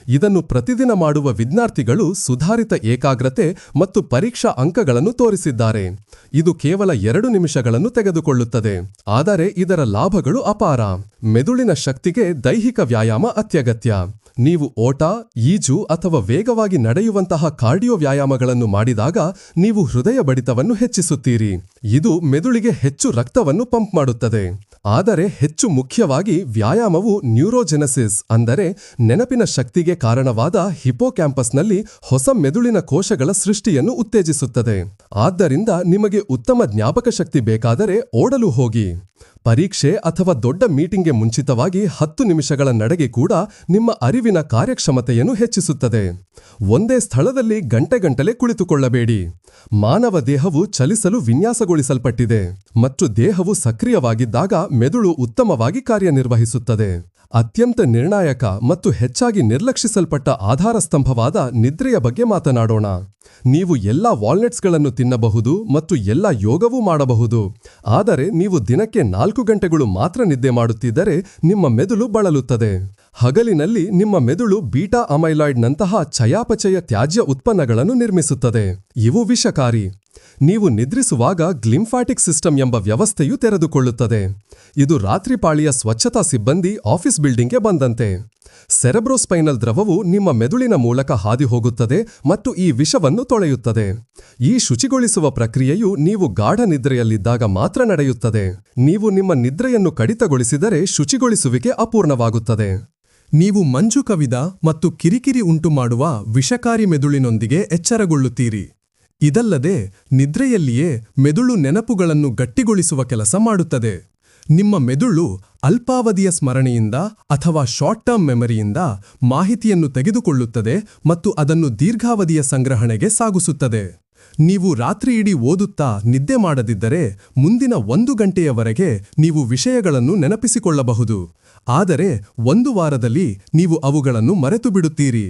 ಇದನ್ನು ಪ್ರತಿದಿನ ಮಾಡುವ ವಿದ್ಯಾರ್ಥಿಗಳು ಸುಧಾರಿತ ಏಕಾಗ್ರತೆ ಮತ್ತು ಪರೀಕ್ಷಾ ಅಂಕಗಳನ್ನು ತೋರಿಸಿದ್ದಾರೆ. ಇದು ಕೇವಲ ಎರಡು ನಿಮಿಷಗಳನ್ನು ತೆಗೆದುಕೊಳ್ಳುತ್ತದೆ, ಆದರೆ ಇದರ ಲಾಭಗಳು ಅಪಾರ. ಮೆದುಳಿನ ಶಕ್ತಿಗೆ ದೈಹಿಕ ವ್ಯಾಯಾಮ ಅತ್ಯಗತ್ಯ. ನೀವು ಓಟ, ಈಜು ಅಥವಾ ವೇಗವಾಗಿ ನಡೆಯುವಂತಹ ಕಾರ್ಡಿಯೋ ವ್ಯಾಯಾಮಗಳನ್ನು ಮಾಡಿದಾಗ ನೀವು ಹೃದಯ ಬಡಿತವನ್ನು ಹೆಚ್ಚಿಸುತ್ತೀರಿ. ಇದು ಮೆದುಳಿಗೆ ಹೆಚ್ಚು ರಕ್ತವನ್ನು ಪಂಪ್ ಮಾಡುತ್ತದೆ. ಆದರೆ ಹೆಚ್ಚು ಮುಖ್ಯವಾಗಿ ವ್ಯಾಯಾಮವು ನ್ಯೂರೋಜೆನಸಿಸ್ ಅಂದರೆ ನೆನಪಿನ ಶಕ್ತಿಗೆ ಕಾರಣವಾದ ಹಿಪೋಕ್ಯಾಂಪಸ್ನಲ್ಲಿ ಹೊಸ ಮೆದುಳಿನ ಕೋಶಗಳ ಸೃಷ್ಟಿಯನ್ನು ಉತ್ತೇಜಿಸುತ್ತದೆ. ಆದ್ದರಿಂದ ನಿಮಗೆ ಉತ್ತಮ ಜ್ಞಾಪಕ ಶಕ್ತಿ ಬೇಕಾದರೆ ಓಡಲು ಹೋಗಿ. ಪರೀಕ್ಷೆ ಅಥವಾ ದೊಡ್ಡ ಮೀಟಿಂಗ್ಗೆ ಮುಂಚಿತವಾಗಿ ಹತ್ತು ನಿಮಿಷಗಳ ನಡೆಗೆ ಕೂಡ ನಿಮ್ಮ ಅರಿವಿನ ಕಾರ್ಯಕ್ಷಮತೆಯನ್ನು ಹೆಚ್ಚಿಸುತ್ತದೆ. ಒಂದೇ ಸ್ಥಳದಲ್ಲಿ ಗಂಟೆಗಂಟಲೆ ಕುಳಿತುಕೊಳ್ಳಬೇಡಿ. ಮಾನವ ದೇಹವು ಚಲಿಸಲು ವಿನ್ಯಾಸಗೊಳಿಸಲ್ಪಟ್ಟಿದೆ ಮತ್ತು ದೇಹವು ಸಕ್ರಿಯವಾಗಿದ್ದಾಗ ಮೆದುಳು ಉತ್ತಮವಾಗಿ ಕಾರ್ಯನಿರ್ವಹಿಸುತ್ತದೆ. ಅತ್ಯಂತ ನಿರ್ಣಾಯಕ ಮತ್ತು ಹೆಚ್ಚಾಗಿ ನಿರ್ಲಕ್ಷಿಸಲ್ಪಟ್ಟ ಆಧಾರ ಸ್ತಂಭವಾದ ನಿದ್ರೆಯ ಬಗ್ಗೆ ಮಾತನಾಡೋಣ. ನೀವು ಎಲ್ಲ ವಾಲ್ನೆಟ್ಸ್ಗಳನ್ನು ತಿನ್ನಬಹುದು ಮತ್ತು ಎಲ್ಲ ಯೋಗವೂ ಮಾಡಬಹುದು. ಆದರೆ ನೀವು ದಿನಕ್ಕೆ ನಾಲ್ಕು ಗಂಟೆಗಳು ಮಾತ್ರ ನಿದ್ದೆ ಮಾಡುತ್ತಿದ್ದರೆ ನಿಮ್ಮ ಮೆದುಳು ಬಳಲುತ್ತದೆ. ಹಗಲಿನಲ್ಲಿ ನಿಮ್ಮ ಮೆದುಳು ಬೀಟಾ ಅಮೈಲಾಯ್ಡ್ನಂತಹ ಚಯಾಪಚಯ ತ್ಯಾಜ್ಯ ಉತ್ಪನ್ನಗಳನ್ನು ನಿರ್ಮಿಸುತ್ತದೆ. ಇವು ವಿಷಕಾರಿ. ನೀವು ನಿದ್ರಿಸುವಾಗ ಗ್ಲಿಂಫಾಟಿಕ್ ಸಿಸ್ಟಮ್ ಎಂಬ ವ್ಯವಸ್ಥೆಯು ತೆರೆದುಕೊಳ್ಳುತ್ತದೆ. ಇದು ರಾತ್ರಿ ಪಾಳಿಯ ಸ್ವಚ್ಛತಾ ಸಿಬ್ಬಂದಿ ಆಫೀಸ್ ಬಿಲ್ಡಿಂಗ್ಗೆ ಬಂದಂತೆ. ಸೆರೆಬ್ರೋಸ್ಪೈನಲ್ ದ್ರವವು ನಿಮ್ಮ ಮೆದುಳಿನ ಮೂಲಕ ಹಾದಿಹೋಗುತ್ತದೆ ಮತ್ತು ಈ ವಿಷವನ್ನು ತೊಳೆಯುತ್ತದೆ. ಈ ಶುಚಿಗೊಳಿಸುವ ಪ್ರಕ್ರಿಯೆಯು ನೀವು ಗಾಢ ನಿದ್ರೆಯಲ್ಲಿದ್ದಾಗ ಮಾತ್ರ ನಡೆಯುತ್ತದೆ. ನೀವು ನಿಮ್ಮ ನಿದ್ರೆಯನ್ನು ಕಡಿತಗೊಳಿಸಿದರೆ ಶುಚಿಗೊಳಿಸುವಿಕೆ ಅಪೂರ್ಣವಾಗುತ್ತದೆ. ನೀವು ಮಂಜು ಕವಿದ ಮತ್ತು ಕಿರಿಕಿರಿ ಉಂಟುಮಾಡುವ ವಿಷಕಾರಿ ಮೆದುಳಿನೊಂದಿಗೆ ಎಚ್ಚರಗೊಳ್ಳುತ್ತೀರಿ. ಇದಲ್ಲದೆ ನಿದ್ರೆಯಲ್ಲಿಯೇ ಮೆದುಳು ನೆನಪುಗಳನ್ನು ಗಟ್ಟಿಗೊಳಿಸುವ ಕೆಲಸ ಮಾಡುತ್ತದೆ. ನಿಮ್ಮ ಮೆದುಳು ಅಲ್ಪಾವಧಿಯ ಸ್ಮರಣೆಯಿಂದ ಅಥವಾ ಶಾರ್ಟ್ ಟರ್ಮ್ ಮೆಮರಿಯಿಂದ ಮಾಹಿತಿಯನ್ನು ತೆಗೆದುಕೊಳ್ಳುತ್ತದೆ ಮತ್ತು ಅದನ್ನು ದೀರ್ಘಾವಧಿಯ ಸಂಗ್ರಹಣೆಗೆ ಸಾಗಿಸುತ್ತದೆ. ನೀವು ರಾತ್ರಿಯಿಡೀ ಓದುತ್ತಾ ನಿದ್ದೆ ಮಾಡದಿದ್ದರೆ ಮುಂದಿನ ಒಂದು ಗಂಟೆಯವರೆಗೆ ನೀವು ವಿಷಯಗಳನ್ನು ನೆನಪಿಸಿಕೊಳ್ಳಬಹುದು. ಆದರೆ ಒಂದು ವಾರದಲ್ಲಿ ನೀವು ಅವುಗಳನ್ನು ಮರೆತು ಬಿಡುತ್ತೀರಿ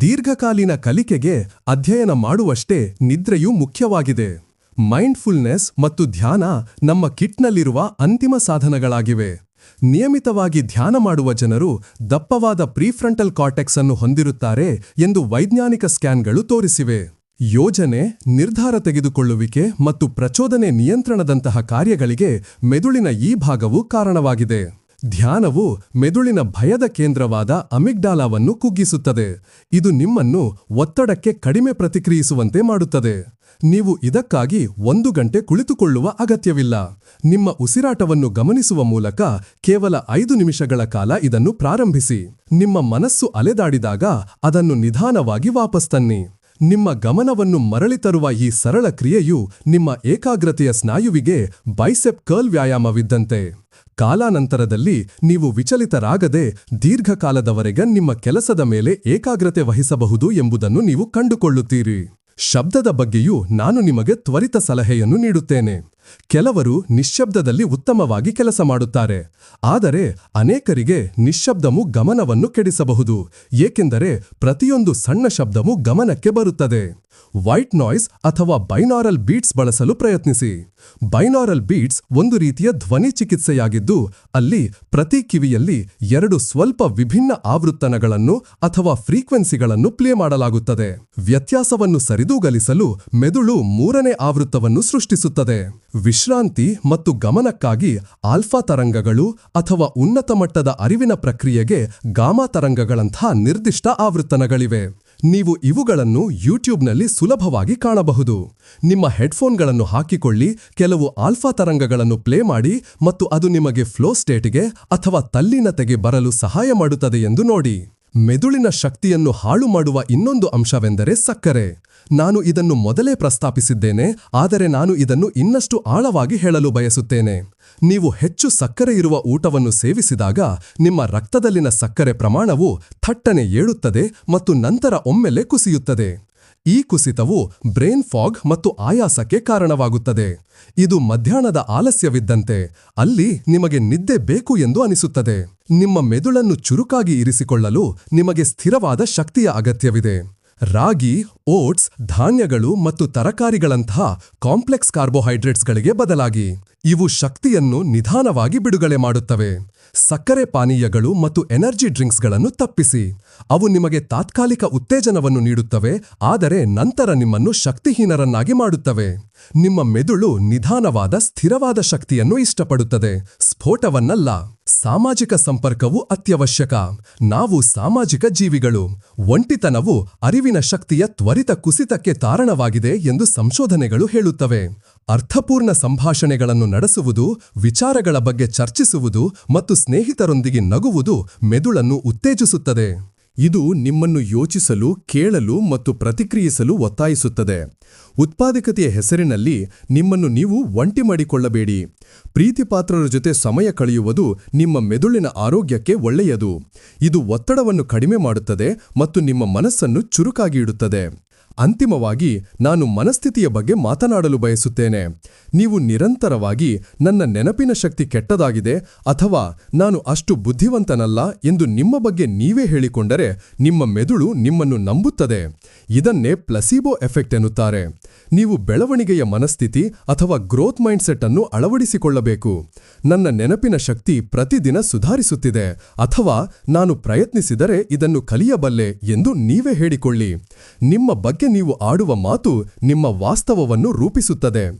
ದೀರ್ಘಕಾಲೀನ ಕಲಿಕೆಗೆ ಅಧ್ಯಯನ ಮಾಡುವಷ್ಟೇ ನಿದ್ರೆಯೂ ಮುಖ್ಯವಾಗಿದೆ. ಮೈಂಡ್ಫುಲ್ನೆಸ್ ಮತ್ತು ಧ್ಯಾನ ನಮ್ಮ ಕಿಟ್ನಲ್ಲಿರುವ ಅಂತಿಮ ಸಾಧನಗಳಾಗಿವೆ. ನಿಯಮಿತವಾಗಿ ಧ್ಯಾನ ಮಾಡುವ ಜನರು ದಪ್ಪವಾದ ಪ್ರೀಫ್ರಂಟಲ್ ಕಾರ್ಟೆಕ್ಸ್ ಅನ್ನು ಹೊಂದಿರುತ್ತಾರೆ ಎಂದು ವೈಜ್ಞಾನಿಕ ಸ್ಕ್ಯಾನ್ಗಳು ತೋರಿಸಿವೆ. ಯೋಜನೆ, ನಿರ್ಧಾರ ತೆಗೆದುಕೊಳ್ಳುವಿಕೆ ಮತ್ತು ಪ್ರಚೋದನೆ ನಿಯಂತ್ರಣದಂತಹ ಕಾರ್ಯಗಳಿಗೆ ಮೆದುಳಿನ ಈ ಭಾಗವು ಕಾರಣವಾಗಿದೆ. ಧ್ಯಾನವು ಮೆದುಳಿನ ಭಯದ ಕೇಂದ್ರವಾದ ಅಮಿಗ್ಡಾಲಾವನ್ನು ಕುಗ್ಗಿಸುತ್ತದೆ. ಇದು ನಿಮ್ಮನ್ನು ಒತ್ತಡಕ್ಕೆ ಕಡಿಮೆ ಪ್ರತಿಕ್ರಿಯಿಸುವಂತೆ ಮಾಡುತ್ತದೆ. ನೀವು ಇದಕ್ಕಾಗಿ ಒಂದು ಗಂಟೆ ಕುಳಿತುಕೊಳ್ಳುವ ಅಗತ್ಯವಿಲ್ಲ. ನಿಮ್ಮ ಉಸಿರಾಟವನ್ನು ಗಮನಿಸುವ ಮೂಲಕ ಕೇವಲ ಐದು ನಿಮಿಷಗಳ ಕಾಲ ಇದನ್ನು ಪ್ರಾರಂಭಿಸಿ. ನಿಮ್ಮ ಮನಸ್ಸು ಅಲೆದಾಡಿದಾಗ ಅದನ್ನು ನಿಧಾನವಾಗಿ ವಾಪಸ್ ತನ್ನಿ. ನಿಮ್ಮ ಗಮನವನ್ನು ಮರಳಿ ತರುವ ಈ ಸರಳ ಕ್ರಿಯೆಯು ನಿಮ್ಮ ಏಕಾಗ್ರತೆಯ ಸ್ನಾಯುವಿಗೆ ಬೈಸೆಪ್ ಕರ್ಲ್ ವ್ಯಾಯಾಮವಿದ್ದಂತೆ. ಕಾಲಾನಂತರದಲ್ಲಿ ನೀವು ವಿಚಲಿತರಾಗದೆ ದೀರ್ಘಕಾಲದವರೆಗೆ ನಿಮ್ಮ ಕೆಲಸದ ಮೇಲೆ ಏಕಾಗ್ರತೆ ವಹಿಸಬಹುದು ಎಂಬುದನ್ನು ನೀವು ಕಂಡುಕೊಳ್ಳುತ್ತೀರಿ. ಶಬ್ದದ ಬಗ್ಗೆಯೂ ನಾನು ನಿಮಗೆ ತ್ವರಿತ ಸಲಹೆಯನ್ನು ನೀಡುತ್ತೇನೆ. ಕೆಲವರು ನಿಶ್ಶಬ್ದದಲ್ಲಿ ಉತ್ತಮವಾಗಿ ಕೆಲಸ ಮಾಡುತ್ತಾರೆ. ಆದರೆ ಅನೇಕರಿಗೆ ನಿಶ್ಶಬ್ದವು ಗಮನವನ್ನು ಕೆಡಿಸಬಹುದು. ಏಕೆಂದರೆ ಪ್ರತಿಯೊಂದು ಸಣ್ಣ ಶಬ್ದವೂ ಗಮನಕ್ಕೆ ಬರುತ್ತದೆ. ವೈಟ್ ನಾಯ್ಸ್ ಅಥವಾ ಬೈನಾರಲ್ ಬೀಟ್ಸ್ ಬಳಸಲು ಪ್ರಯತ್ನಿಸಿ. ಬೈನಾರಲ್ ಬೀಟ್ಸ್ ಒಂದು ರೀತಿಯ ಧ್ವನಿ ಚಿಕಿತ್ಸೆಯಾಗಿದ್ದು, ಅಲ್ಲಿ ಪ್ರತಿ ಕಿವಿಯಲ್ಲಿ ಎರಡು ಸ್ವಲ್ಪ ವಿಭಿನ್ನ ಆವೃತ್ತನಗಳನ್ನು ಅಥವಾ ಫ್ರೀಕ್ವೆನ್ಸಿಗಳನ್ನು ಪ್ಲೇ ಮಾಡಲಾಗುತ್ತದೆ. ವ್ಯತ್ಯಾಸವನ್ನು ಸರಿದೂಗಲಿಸಲು ಮೆದುಳು ಮೂರನೇ ಆವೃತ್ತವನ್ನು ಸೃಷ್ಟಿಸುತ್ತದೆ. ವಿಶ್ರಾಂತಿ ಮತ್ತು ಗಮನಕ್ಕಾಗಿ ಆಲ್ಫಾ ತರಂಗಗಳು ಅಥವಾ ಉನ್ನತ ಮಟ್ಟದ ಅರಿವಿನ ಪ್ರಕ್ರಿಯೆಗೆ ಗಾಮಾ ತರಂಗಗಳಂಥ ನಿರ್ದಿಷ್ಟ ಆವೃತ್ತನಗಳಿವೆ. ನೀವು ಇವುಗಳನ್ನು ಯೂಟ್ಯೂಬ್ನಲ್ಲಿ ಸುಲಭವಾಗಿ ಕಾಣಬಹುದು. ನಿಮ್ಮ ಹೆಡ್ಫೋನ್ಗಳನ್ನು ಹಾಕಿಕೊಳ್ಳಿ, ಕೆಲವು ಆಲ್ಫಾ ತರಂಗಗಳನ್ನು ಪ್ಲೇ ಮಾಡಿ ಮತ್ತು ಅದು ನಿಮಗೆ ಫ್ಲೋ ಸ್ಟೇಟ್ಗೆ ಅಥವಾ ತಲ್ಲೀನತೆಗೆ ಬರಲು ಸಹಾಯ ಮಾಡುತ್ತದೆ ಎಂದು ನೋಡಿ. ಮೆದುಳಿನ ಶಕ್ತಿಯನ್ನು ಹಾಳು ಮಾಡುವ ಇನ್ನೊಂದು ಅಂಶವೆಂದರೆ ಸಕ್ಕರೆ. ನಾನು ಇದನ್ನು ಮೊದಲೇ ಪ್ರಸ್ತಾಪಿಸಿದ್ದೇನೆ, ಆದರೆ ನಾನು ಇದನ್ನು ಇನ್ನಷ್ಟು ಆಳವಾಗಿ ಹೇಳಲು ಬಯಸುತ್ತೇನೆ. ನೀವು ಹೆಚ್ಚು ಸಕ್ಕರೆ ಇರುವ ಊಟವನ್ನು ಸೇವಿಸಿದಾಗ ನಿಮ್ಮ ರಕ್ತದಲ್ಲಿನ ಸಕ್ಕರೆ ಪ್ರಮಾಣವು ಥಟ್ಟನೆ ಏಳುತ್ತದೆ ಮತ್ತು ನಂತರ ಒಮ್ಮೆಲೆ ಕುಸಿಯುತ್ತದೆ. ಈ ಕುಸಿತವು ಬ್ರೇನ್ ಫಾಗ್ ಮತ್ತು ಆಯಾಸಕ್ಕೆ ಕಾರಣವಾಗುತ್ತದೆ. ಇದು ಮಧ್ಯಾಹ್ನದ ಆಲಸ್ಯವಿದ್ದಂತೆ, ಅಲ್ಲಿ ನಿಮಗೆ ನಿದ್ದೆ ಬೇಕು ಎಂದು ಅನಿಸುತ್ತದೆ. ನಿಮ್ಮ ಮೆದುಳನ್ನು ಚುರುಕಾಗಿ ಇರಿಸಿಕೊಳ್ಳಲು ನಿಮಗೆ ಸ್ಥಿರವಾದ ಶಕ್ತಿಯ ಅಗತ್ಯವಿದೆ. ರಾಗಿ, ಓಟ್ಸ್, ಧಾನ್ಯಗಳು ಮತ್ತು ತರಕಾರಿಗಳಂತಹ ಕಾಂಪ್ಲೆಕ್ಸ್ ಕಾರ್ಬೋಹೈಡ್ರೇಟ್ಸ್ಗಳಿಗೆ ಬದಲಾಗಿ, ಇವು ಶಕ್ತಿಯನ್ನು ನಿಧಾನವಾಗಿ ಬಿಡುಗಡೆ ಮಾಡುತ್ತವೆ. ಸಕ್ಕರೆ ಪಾನೀಯಗಳು ಮತ್ತು ಎನರ್ಜಿ ಡ್ರಿಂಕ್ಸ್ಗಳನ್ನು ತಪ್ಪಿಸಿ. ಅವು ನಿಮಗೆ ತಾತ್ಕಾಲಿಕ ಉತ್ತೇಜನವನ್ನು ನೀಡುತ್ತವೆ, ಆದರೆ ನಂತರ ನಿಮ್ಮನ್ನು ಶಕ್ತಿಹೀನರನ್ನಾಗಿ ಮಾಡುತ್ತವೆ. ನಿಮ್ಮ ಮೆದುಳು ನಿಧಾನವಾದ ಸ್ಥಿರವಾದ ಶಕ್ತಿಯನ್ನು ಇಷ್ಟಪಡುತ್ತದೆ. ಸ್ಫೋಟವನ್ನಲ್ಲ. ಸಾಮಾಜಿಕ ಸಂಪರ್ಕವು ಅತ್ಯವಶ್ಯಕ. ನಾವು ಸಾಮಾಜಿಕ ಜೀವಿಗಳು. ಒಂಟಿತನವು ಅರಿವಿನ ಶಕ್ತಿಯ ತ್ವರಿತ ಕುಸಿತಕ್ಕೆ ಕಾರಣವಾಗಿದೆ ಎಂದು ಸಂಶೋಧನೆಗಳು ಹೇಳುತ್ತವೆ. ಅರ್ಥಪೂರ್ಣ ಸಂಭಾಷಣೆಗಳನ್ನು ನಡೆಸುವುದು, ವಿಚಾರಗಳ ಬಗ್ಗೆ ಚರ್ಚಿಸುವುದು ಮತ್ತು ಸ್ನೇಹಿತರೊಂದಿಗೆ ನಗುವುದು ಮೆದುಳನ್ನು ಉತ್ತೇಜಿಸುತ್ತದೆ. ಇದು ನಿಮ್ಮನ್ನು ಯೋಚಿಸಲು, ಕೇಳಲು ಮತ್ತು ಪ್ರತಿಕ್ರಿಯಿಸಲು ಒತ್ತಾಯಿಸುತ್ತದೆ. ಉತ್ಪಾದಕತೆಯ ಹೆಸರಿನಲ್ಲಿ ನಿಮ್ಮನ್ನು ನೀವು ಒಂಟಿ ಮಾಡಿಕೊಳ್ಳಬೇಡಿ. ಪ್ರೀತಿಪಾತ್ರರ ಜೊತೆ ಸಮಯ ಕಳೆಯುವುದು ನಿಮ್ಮ ಮೆದುಳಿನ ಆರೋಗ್ಯಕ್ಕೆ ಒಳ್ಳೆಯದು. ಇದು ಒತ್ತಡವನ್ನು ಕಡಿಮೆ ಮಾಡುತ್ತದೆ ಮತ್ತು ನಿಮ್ಮ ಮನಸ್ಸನ್ನು ಚುರುಕಾಗಿ ಇಡುತ್ತದೆ. ಅಂತಿಮವಾಗಿ ನಾನು ಮನಸ್ಥಿತಿಯ ಬಗ್ಗೆ ಮಾತನಾಡಲು ಬಯಸುತ್ತೇನೆ. ನೀವು ನಿರಂತರವಾಗಿ ನನ್ನ ನೆನಪಿನ ಶಕ್ತಿ ಕೆಟ್ಟದಾಗಿದೆ ಅಥವಾ ನಾನು ಅಷ್ಟು ಬುದ್ಧಿವಂತನಲ್ಲ ಎಂದು ನಿಮ್ಮ ಬಗ್ಗೆ ನೀವೇ ಹೇಳಿಕೊಂಡರೆ ನಿಮ್ಮ ಮೆದುಳು ನಿಮ್ಮನ್ನು ನಂಬುತ್ತದೆ. ಇದನ್ನೇ ಪ್ಲಸೀಬೋ ಎಫೆಕ್ಟ್ ಎನ್ನುತ್ತಾರೆ. ನೀವು ಬೆಳವಣಿಗೆಯ ಮನಸ್ಥಿತಿ ಅಥವಾ ಗ್ರೋತ್ ಮೈಂಡ್ಸೆಟ್ ಅನ್ನು ಅಳವಡಿಸಿಕೊಳ್ಳಬೇಕು. ನನ್ನ ನೆನಪಿನ ಶಕ್ತಿ ಪ್ರತಿದಿನ ಸುಧಾರಿಸುತ್ತಿದೆ ಅಥವಾ ನಾನು ಪ್ರಯತ್ನಿಸಿದರೆ ಇದನ್ನು ಕಲಿಯಬಲ್ಲೆ ಎಂದು ನೀವೇ ಹೇಳಿಕೊಳ್ಳಿ. ನಿಮ್ಮ ಬಗ್ಗೆ ನೀವು ಆಡುವ ಮಾತು ನಿಮ್ಮ ವಾಸ್ತವವನ್ನು ರೂಪಿಸುತ್ತದೆ.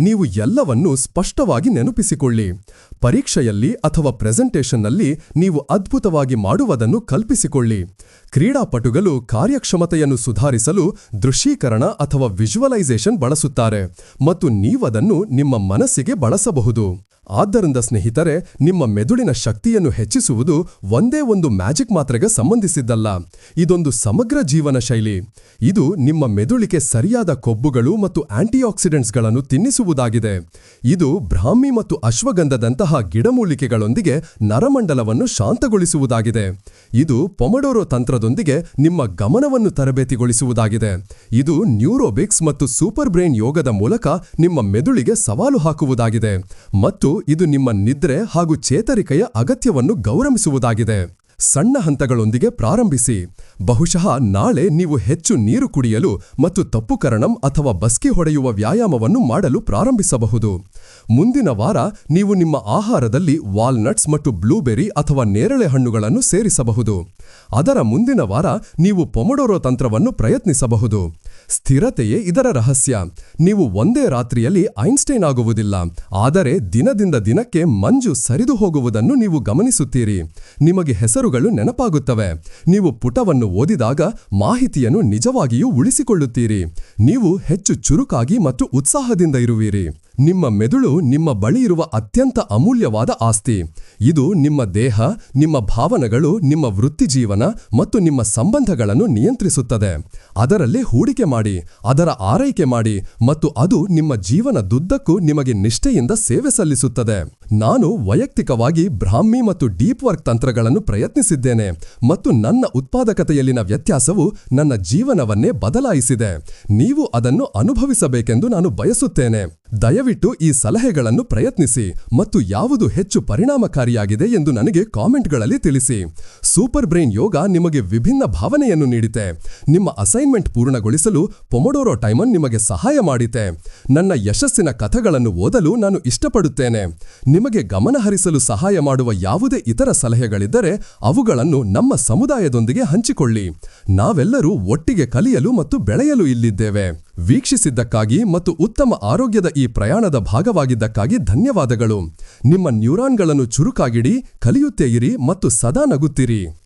ನೀವು ಎಲ್ಲವನ್ನೂ ಸ್ಪಷ್ಟವಾಗಿ ನೆನಪಿಸಿಕೊಳ್ಳಿ. ಪರೀಕ್ಷೆಯಲ್ಲಿ ಅಥವಾ ಪ್ರೆಸೆಂಟೇಷನ್ನಲ್ಲಿ ನೀವು ಅದ್ಭುತವಾಗಿ ಮಾಡುವುದನ್ನು ಕಲ್ಪಿಸಿಕೊಳ್ಳಿ. ಕ್ರೀಡಾಪಟುಗಳು ಕಾರ್ಯಕ್ಷಮತೆಯನ್ನು ಸುಧಾರಿಸಲು ದೃಶ್ಯೀಕರಣ ಅಥವಾ ವಿಜುವಲೈಸೇಷನ್ ಬಳಸುತ್ತಾರೆ ಮತ್ತು ನೀವದನ್ನು ನಿಮ್ಮ ಮನಸ್ಸಿಗೆ ಬಳಸಬಹುದು. ಆದ್ದರಿಂದ ಸ್ನೇಹಿತರೆ, ನಿಮ್ಮ ಮೆದುಳಿನ ಶಕ್ತಿಯನ್ನು ಹೆಚ್ಚಿಸುವುದು ಒಂದೇ ಒಂದು ಮ್ಯಾಜಿಕ್ ಮಾತ್ರೆಗೆ ಸಂಬಂಧಿಸಿದ್ದಲ್ಲ. ಇದೊಂದು ಸಮಗ್ರ ಜೀವನ ಶೈಲಿ. ಇದು ನಿಮ್ಮ ಮೆದುಳಿಗೆ ಸರಿಯಾದ ಕೊಬ್ಬುಗಳು ಮತ್ತು ಆಂಟಿಆಕ್ಸಿಡೆಂಟ್ಸ್ಗಳನ್ನು ತಿನ್ನಿಸುವುದಾಗಿದೆ. ಇದು ಬ್ರಾಹ್ಮಿ ಮತ್ತು ಅಶ್ವಗಂಧದಂತಹ ಗಿಡಮೂಲಿಕೆಗಳೊಂದಿಗೆ ನರಮಂಡಲವನ್ನು ಶಾಂತಗೊಳಿಸುವುದಾಗಿದೆ. ಇದು ಪೊಮಡೋರೋ ತಂತ್ರದೊಂದಿಗೆ ನಿಮ್ಮ ಗಮನವನ್ನು ತರಬೇತಿಗೊಳಿಸುವುದಾಗಿದೆ. ಇದು ನ್ಯೂರೋಬಿಕ್ಸ್ ಮತ್ತು ಸೂಪರ್ ಬ್ರೈನ್ ಯೋಗದ ಮೂಲಕ ನಿಮ್ಮ ಮೆದುಳಿಗೆ ಸವಾಲು ಹಾಕುವುದಾಗಿದೆ ಮತ್ತು ಇದು ನಿಮ್ಮ ನಿದ್ರೆ ಹಾಗೂ ಚೇತರಿಕೆಯ ಅಗತ್ಯವನ್ನು ಗೌರವಿಸುವುದಾಗಿದೆ ಸಣ್ಣ ಹಂತಗಳೊಂದಿಗೆ ಪ್ರಾರಂಭಿಸಿ. ಬಹುಶಃ ನಾಳೆ ನೀವು ಹೆಚ್ಚು ನೀರು ಕುಡಿಯಲು ಮತ್ತು ತಪ್ಪುಕರಣಂ ಅಥವಾ ಬಸ್ಕಿ ಹೊಡೆಯುವ ವ್ಯಾಯಾಮವನ್ನು ಮಾಡಲು ಪ್ರಾರಂಭಿಸಬಹುದು. ಮುಂದಿನ ವಾರ ನೀವು ನಿಮ್ಮ ಆಹಾರದಲ್ಲಿ ವಾಲ್ನಟ್ಸ್ ಮತ್ತು ಬ್ಲೂಬೆರಿ ಅಥವಾ ನೇರಳೆ ಹಣ್ಣುಗಳನ್ನು ಸೇರಿಸಬಹುದು. ಅದರ ಮುಂದಿನ ವಾರ ನೀವು ಪೊಮೊಡೊರೋ ತಂತ್ರವನ್ನು ಪ್ರಯತ್ನಿಸಬಹುದು. ಸ್ಥಿರತೆಯೇ ಇದರ ರಹಸ್ಯ. ನೀವು ಒಂದೇ ರಾತ್ರಿಯಲ್ಲಿ ಐನ್ಸ್ಟೈನ್ ಆಗುವುದಿಲ್ಲ. ಆದರೆ ದಿನದಿಂದ ದಿನಕ್ಕೆ ಮಂಜು ಸರಿದು ಹೋಗುವುದನ್ನು ನೀವು ಗಮನಿಸುತ್ತೀರಿ. ನಿಮಗೆ ಹೆಸರುಗಳು ನೆನಪಾಗುತ್ತವೆ. ನೀವು ಪುಟವನ್ನು ಓದಿದಾಗ ಮಾಹಿತಿಯನ್ನು ನಿಜವಾಗಿಯೂ ಉಳಿಸಿಕೊಳ್ಳುತ್ತೀರಿ. ನೀವು ಹೆಚ್ಚು ಚುರುಕಾಗಿ ಮತ್ತು ಉತ್ಸಾಹದಿಂದ ಇರುವಿರಿ. ನಿಮ್ಮ ಮೆದುಳು ನಿಮ್ಮ ಬಳಿ ಇರುವ ಅತ್ಯಂತ ಅಮೂಲ್ಯವಾದ ಆಸ್ತಿ. ಇದು ನಿಮ್ಮ ದೇಹ, ನಿಮ್ಮ ಭಾವನೆಗಳು, ನಿಮ್ಮ ವೃತ್ತಿಜೀವನ ಮತ್ತು ನಿಮ್ಮ ಸಂಬಂಧಗಳನ್ನು ನಿಯಂತ್ರಿಸುತ್ತದೆ. ಅದರಲ್ಲಿ ಹೂಡಿಕೆ ಮಾಡಿ, ಅದರ ಆರೈಕೆ ಮಾಡಿ ಮತ್ತು ಅದು ನಿಮ್ಮ ಜೀವನದುದ್ದಕ್ಕೂ ನಿಮಗೆ ನಿಷ್ಠೆಯಿಂದ ಸೇವೆ ಸಲ್ಲಿಸುತ್ತದೆ. ನಾನು ವೈಯಕ್ತಿಕವಾಗಿ ಬ್ರಾಹ್ಮಿ ಮತ್ತು ಡೀಪ್ ವರ್ಕ್ ತಂತ್ರಗಳನ್ನು ಪ್ರಯತ್ನಿಸಿದ್ದೇನೆ ಮತ್ತು ನನ್ನ ಉತ್ಪಾದಕತೆಯಲ್ಲಿನ ವ್ಯತ್ಯಾಸವು ನನ್ನ ಜೀವನವನ್ನೇ ಬದಲಾಯಿಸಿದೆ. ನೀವು ಅದನ್ನು ಅನುಭವಿಸಬೇಕೆಂದು ನಾನು ಬಯಸುತ್ತೇನೆ. ದಯವಿಟ್ಟು ಈ ಸಲಹೆಗಳನ್ನು ಪ್ರಯತ್ನಿಸಿ ಮತ್ತು ಯಾವುದು ಹೆಚ್ಚು ಪರಿಣಾಮಕಾರಿಯಾಗಿದೆ ಎಂದು ನನಗೆ ಕಾಮೆಂಟ್ಗಳಲ್ಲಿ ತಿಳಿಸಿ. ಸೂಪರ್ ಬ್ರೈನ್ ಯೋಗ ನಿಮಗೆ ವಿಭಿನ್ನ ಭಾವನೆಯನ್ನು ನೀಡಿತೆ. ನಿಮ್ಮ ಅಸೈನ್ಮೆಂಟ್ ಪೂರ್ಣಗೊಳಿಸಲು ಪೊಮೊಡೋರೋ ಟೈಮನ್ ನಿಮಗೆ ಸಹಾಯ ಮಾಡಿತೆ. ನನ್ನ ಯಶಸ್ಸಿನ ಕಥೆಗಳನ್ನು ಓದಲು ನಾನು ಇಷ್ಟಪಡುತ್ತೇನೆ. ನಿಮಗೆ ಗಮನಹರಿಸಲು ಸಹಾಯ ಮಾಡುವ ಯಾವುದೇ ಇತರ ಸಲಹೆಗಳಿದ್ದರೆ ಅವುಗಳನ್ನು ನಮ್ಮ ಸಮುದಾಯದೊಂದಿಗೆ ಹಂಚಿಕೊಳ್ಳಿ. ನಾವೆಲ್ಲರೂ ಒಟ್ಟಿಗೆ ಕಲಿಯಲು ಮತ್ತು ಬೆಳೆಯಲು ಇಲ್ಲಿದ್ದೇವೆ. ವೀಕ್ಷಿಸಿದ್ದಕ್ಕಾಗಿ ಮತ್ತು ಉತ್ತಮ ಆರೋಗ್ಯದ ಈ ಪ್ರಯಾಣದ ಭಾಗವಾಗಿದ್ದಕ್ಕಾಗಿ ಧನ್ಯವಾದಗಳು. ನಿಮ್ಮ ನ್ಯೂರಾನ್ಗಳನ್ನು ಚುರುಕಾಗಿಡಿ, ಕಲಿಯುತ್ತೇ ಇರಿ ಮತ್ತು ಸದಾ ನಗುತ್ತಿರಿ.